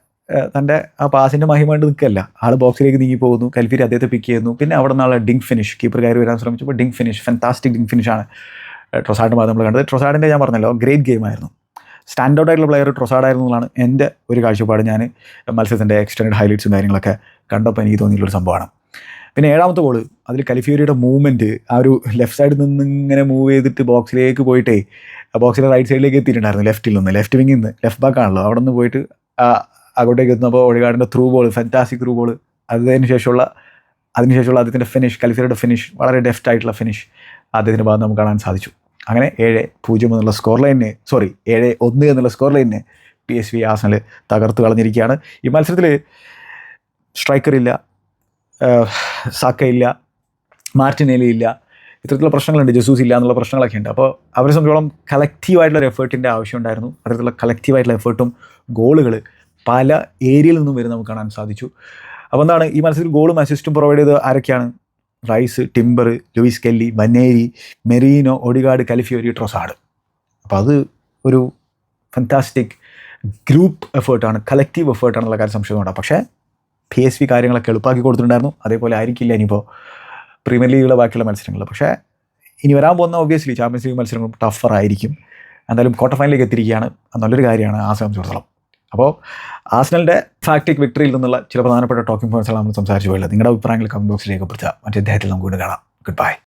Speaker 1: തന്റെ ആ പാസിന്റെ മഹിമായിട്ട് നിൽക്കല്ല. ആൾ ബോക്സിലേക്ക് നീങ്ങി പോകുന്നു. കൽഫിരി അദ്ദേഹത്തെ പിക്ക് ചെയ്യുന്നു. പിന്നെ അവിടെ നിന്നുള്ള ഡിങ്ക് ഫിനിഷ് കീപ്പർ കയറി വരാൻ ശ്രമിച്ചപ്പോൾ ഡിങ്ക് ഫിനിഷ് ഫാന്റാസ്റ്റിക് ഡിങ്ക് ഫിനിഷാണ് ട്രൊസാഡിന്റെ ഭാഗം നമ്മൾ കണ്ടത്. ട്രൊസാഡിന്റെ ഞാൻ പറഞ്ഞല്ലോ ഗ്രേറ്റ് ഗെയിം ആയിരുന്നു. സ്റ്റാൻഡ് ഔട്ട് ആയിട്ടുള്ള പ്ലെയർ ട്രൊസാഡായിരുന്നു എന്നുള്ളതാണ് എന്റെ ഒരു കാഴ്ചപ്പാട്. ഞാൻ മത്സരത്തിന്റെ എക്സ്റ്റൻഡ് ഹൈലൈറ്റ്സും കാര്യങ്ങളൊക്കെ കണ്ടപ്പോൾ എനിക്ക് തോന്നിയിട്ടുള്ളൊരു സംഭവമാണ്. പിന്നെ ഏഴാമത്തെ ഗോൾ അതിൽ കലിഫിയോരിയുടെ മൂവ്മെന്റ് ആ ഒരു ലെഫ്റ്റ് സൈഡിൽ നിന്ന് ഇങ്ങനെ മൂവ് ചെയ്തിട്ട് ബോക്സിലേക്ക് പോയിട്ടേ ബോക്സിലെ റൈറ്റ് സൈഡിലേക്ക് എത്തിയിട്ടുണ്ടായിരുന്നു ലെഫ്റ്റിൽ നിന്ന്. ലെഫ്റ്റ് വിങ്ങിൽ നിന്ന്. ലെഫ്റ്റ് ബാക്ക് ആണല്ലോ. അവിടെ നിന്ന് പോയിട്ട് അങ്ങോട്ടേക്ക് എത്തുന്നപ്പോൾ ഒഴികാടിന്റെ through ball fantastic through ball അതിന് ശേഷമുള്ള അതിനുശേഷമുള്ള അദ്ദേഹത്തിന്റെ ഫിനിഷ് കലിഫിയറുടെ ഫിനിഷ് വളരെ ഡെഫ്റ്റ് ആയിട്ടുള്ള ഫിനിഷ് അദ്ദേഹത്തിന്റെ ഭാഗം നമുക്ക് കാണാൻ സാധിച്ചു. അങ്ങനെ ഏഴ് പൂജ്യം എന്നുള്ള സ്കോർ ലൈനിന് സോറി ഏഴ് ഒന്ന് എന്നുള്ള സ്കോർ ലൈനിന് പി എസ് വി ആസനൽ തകർത്ത് കളഞ്ഞിരിക്കുകയാണ്. ഈ മത്സരത്തിൽ സ്ട്രൈക്കറില്ല സാക്കയില്ല മാർട്ടിനേലി ഇല്ല ഇത്തരത്തിലുള്ള പ്രശ്നങ്ങളുണ്ട് ജസൂസ് ഇല്ല എന്നുള്ള പ്രശ്നങ്ങളൊക്കെ ഉണ്ട് അപ്പോൾ അവരെ സംബന്ധിച്ചോളം കളക്റ്റീവായിട്ടുള്ള ഒരു എഫേർട്ടിന്റെ ആവശ്യമുണ്ടായിരുന്നു. അത്തരത്തിലുള്ള കളക്റ്റീവായിട്ടുള്ള എഫേർട്ടും ഗോളുകൾ പല ഏരിയയിൽ നിന്നും വരെ നമുക്ക് കാണാൻ സാധിച്ചു. അപ്പോൾ എന്താണ് ഈ മത്സരത്തിൽ ഗോളും അസിസ്റ്റും പ്രൊവൈഡ് ചെയ്ത് ആരൊക്കെയാണ്? Rice Timber Lewis Kelly Nwaneri Merino Odegaard Calafiori Trossard അപ്പോൾ അത് ഒരു ഫന്താസ്റ്റിക് ഗ്രൂപ്പ് എഫേർട്ടാണ് കളക്റ്റീവ് എഫേർട്ടാണെന്നുള്ള കാര്യം സംശയമുണ്ട്. പക്ഷേ പി എസ് വി കാര്യങ്ങളൊക്കെ എളുപ്പമാക്കി കൊടുത്തിട്ടുണ്ടായിരുന്നു. അതേപോലെ ആയിരിക്കില്ല ഇനിയിപ്പോൾ പ്രീമിയർ ലീഗിലെ ബാക്കിയുള്ള മത്സരങ്ങൾ പക്ഷേ ഇനി വരാൻ പോകുന്ന ഒബ്വിയസ്ലി ചാമ്പ്യൻസ് ലീഗ് മത്സരങ്ങളും ടഫർ ആയിരിക്കും. എന്തായാലും ക്വാർട്ടർ ഫൈനലിലേക്ക് എത്തിയിരിക്കുകയാണ്. നല്ലൊരു കാര്യമാണ് ആ സംബന്ധിച്ചിടത്തോളം. അപ്പോൾ ആസ്നലിന്റെ ഫാക്ടിക് വിക്ടറിയിൽ നിന്നുള്ള ചില പ്രധാനപ്പെട്ട ടോക്കിംഗ് പോയിന്റ്സാണ് നമ്മൾ സംസാരിച്ചു പോയത് നിങ്ങളുടെ അഭിപ്രായങ്ങൾ കമന്റ് ബോക്സിലേക്ക് രേഖപ്പെടുത്തുക. മറ്റേ അദ്ദേഹത്തിൽ നമുക്ക് വീണ്ടും കാണാം. Good bye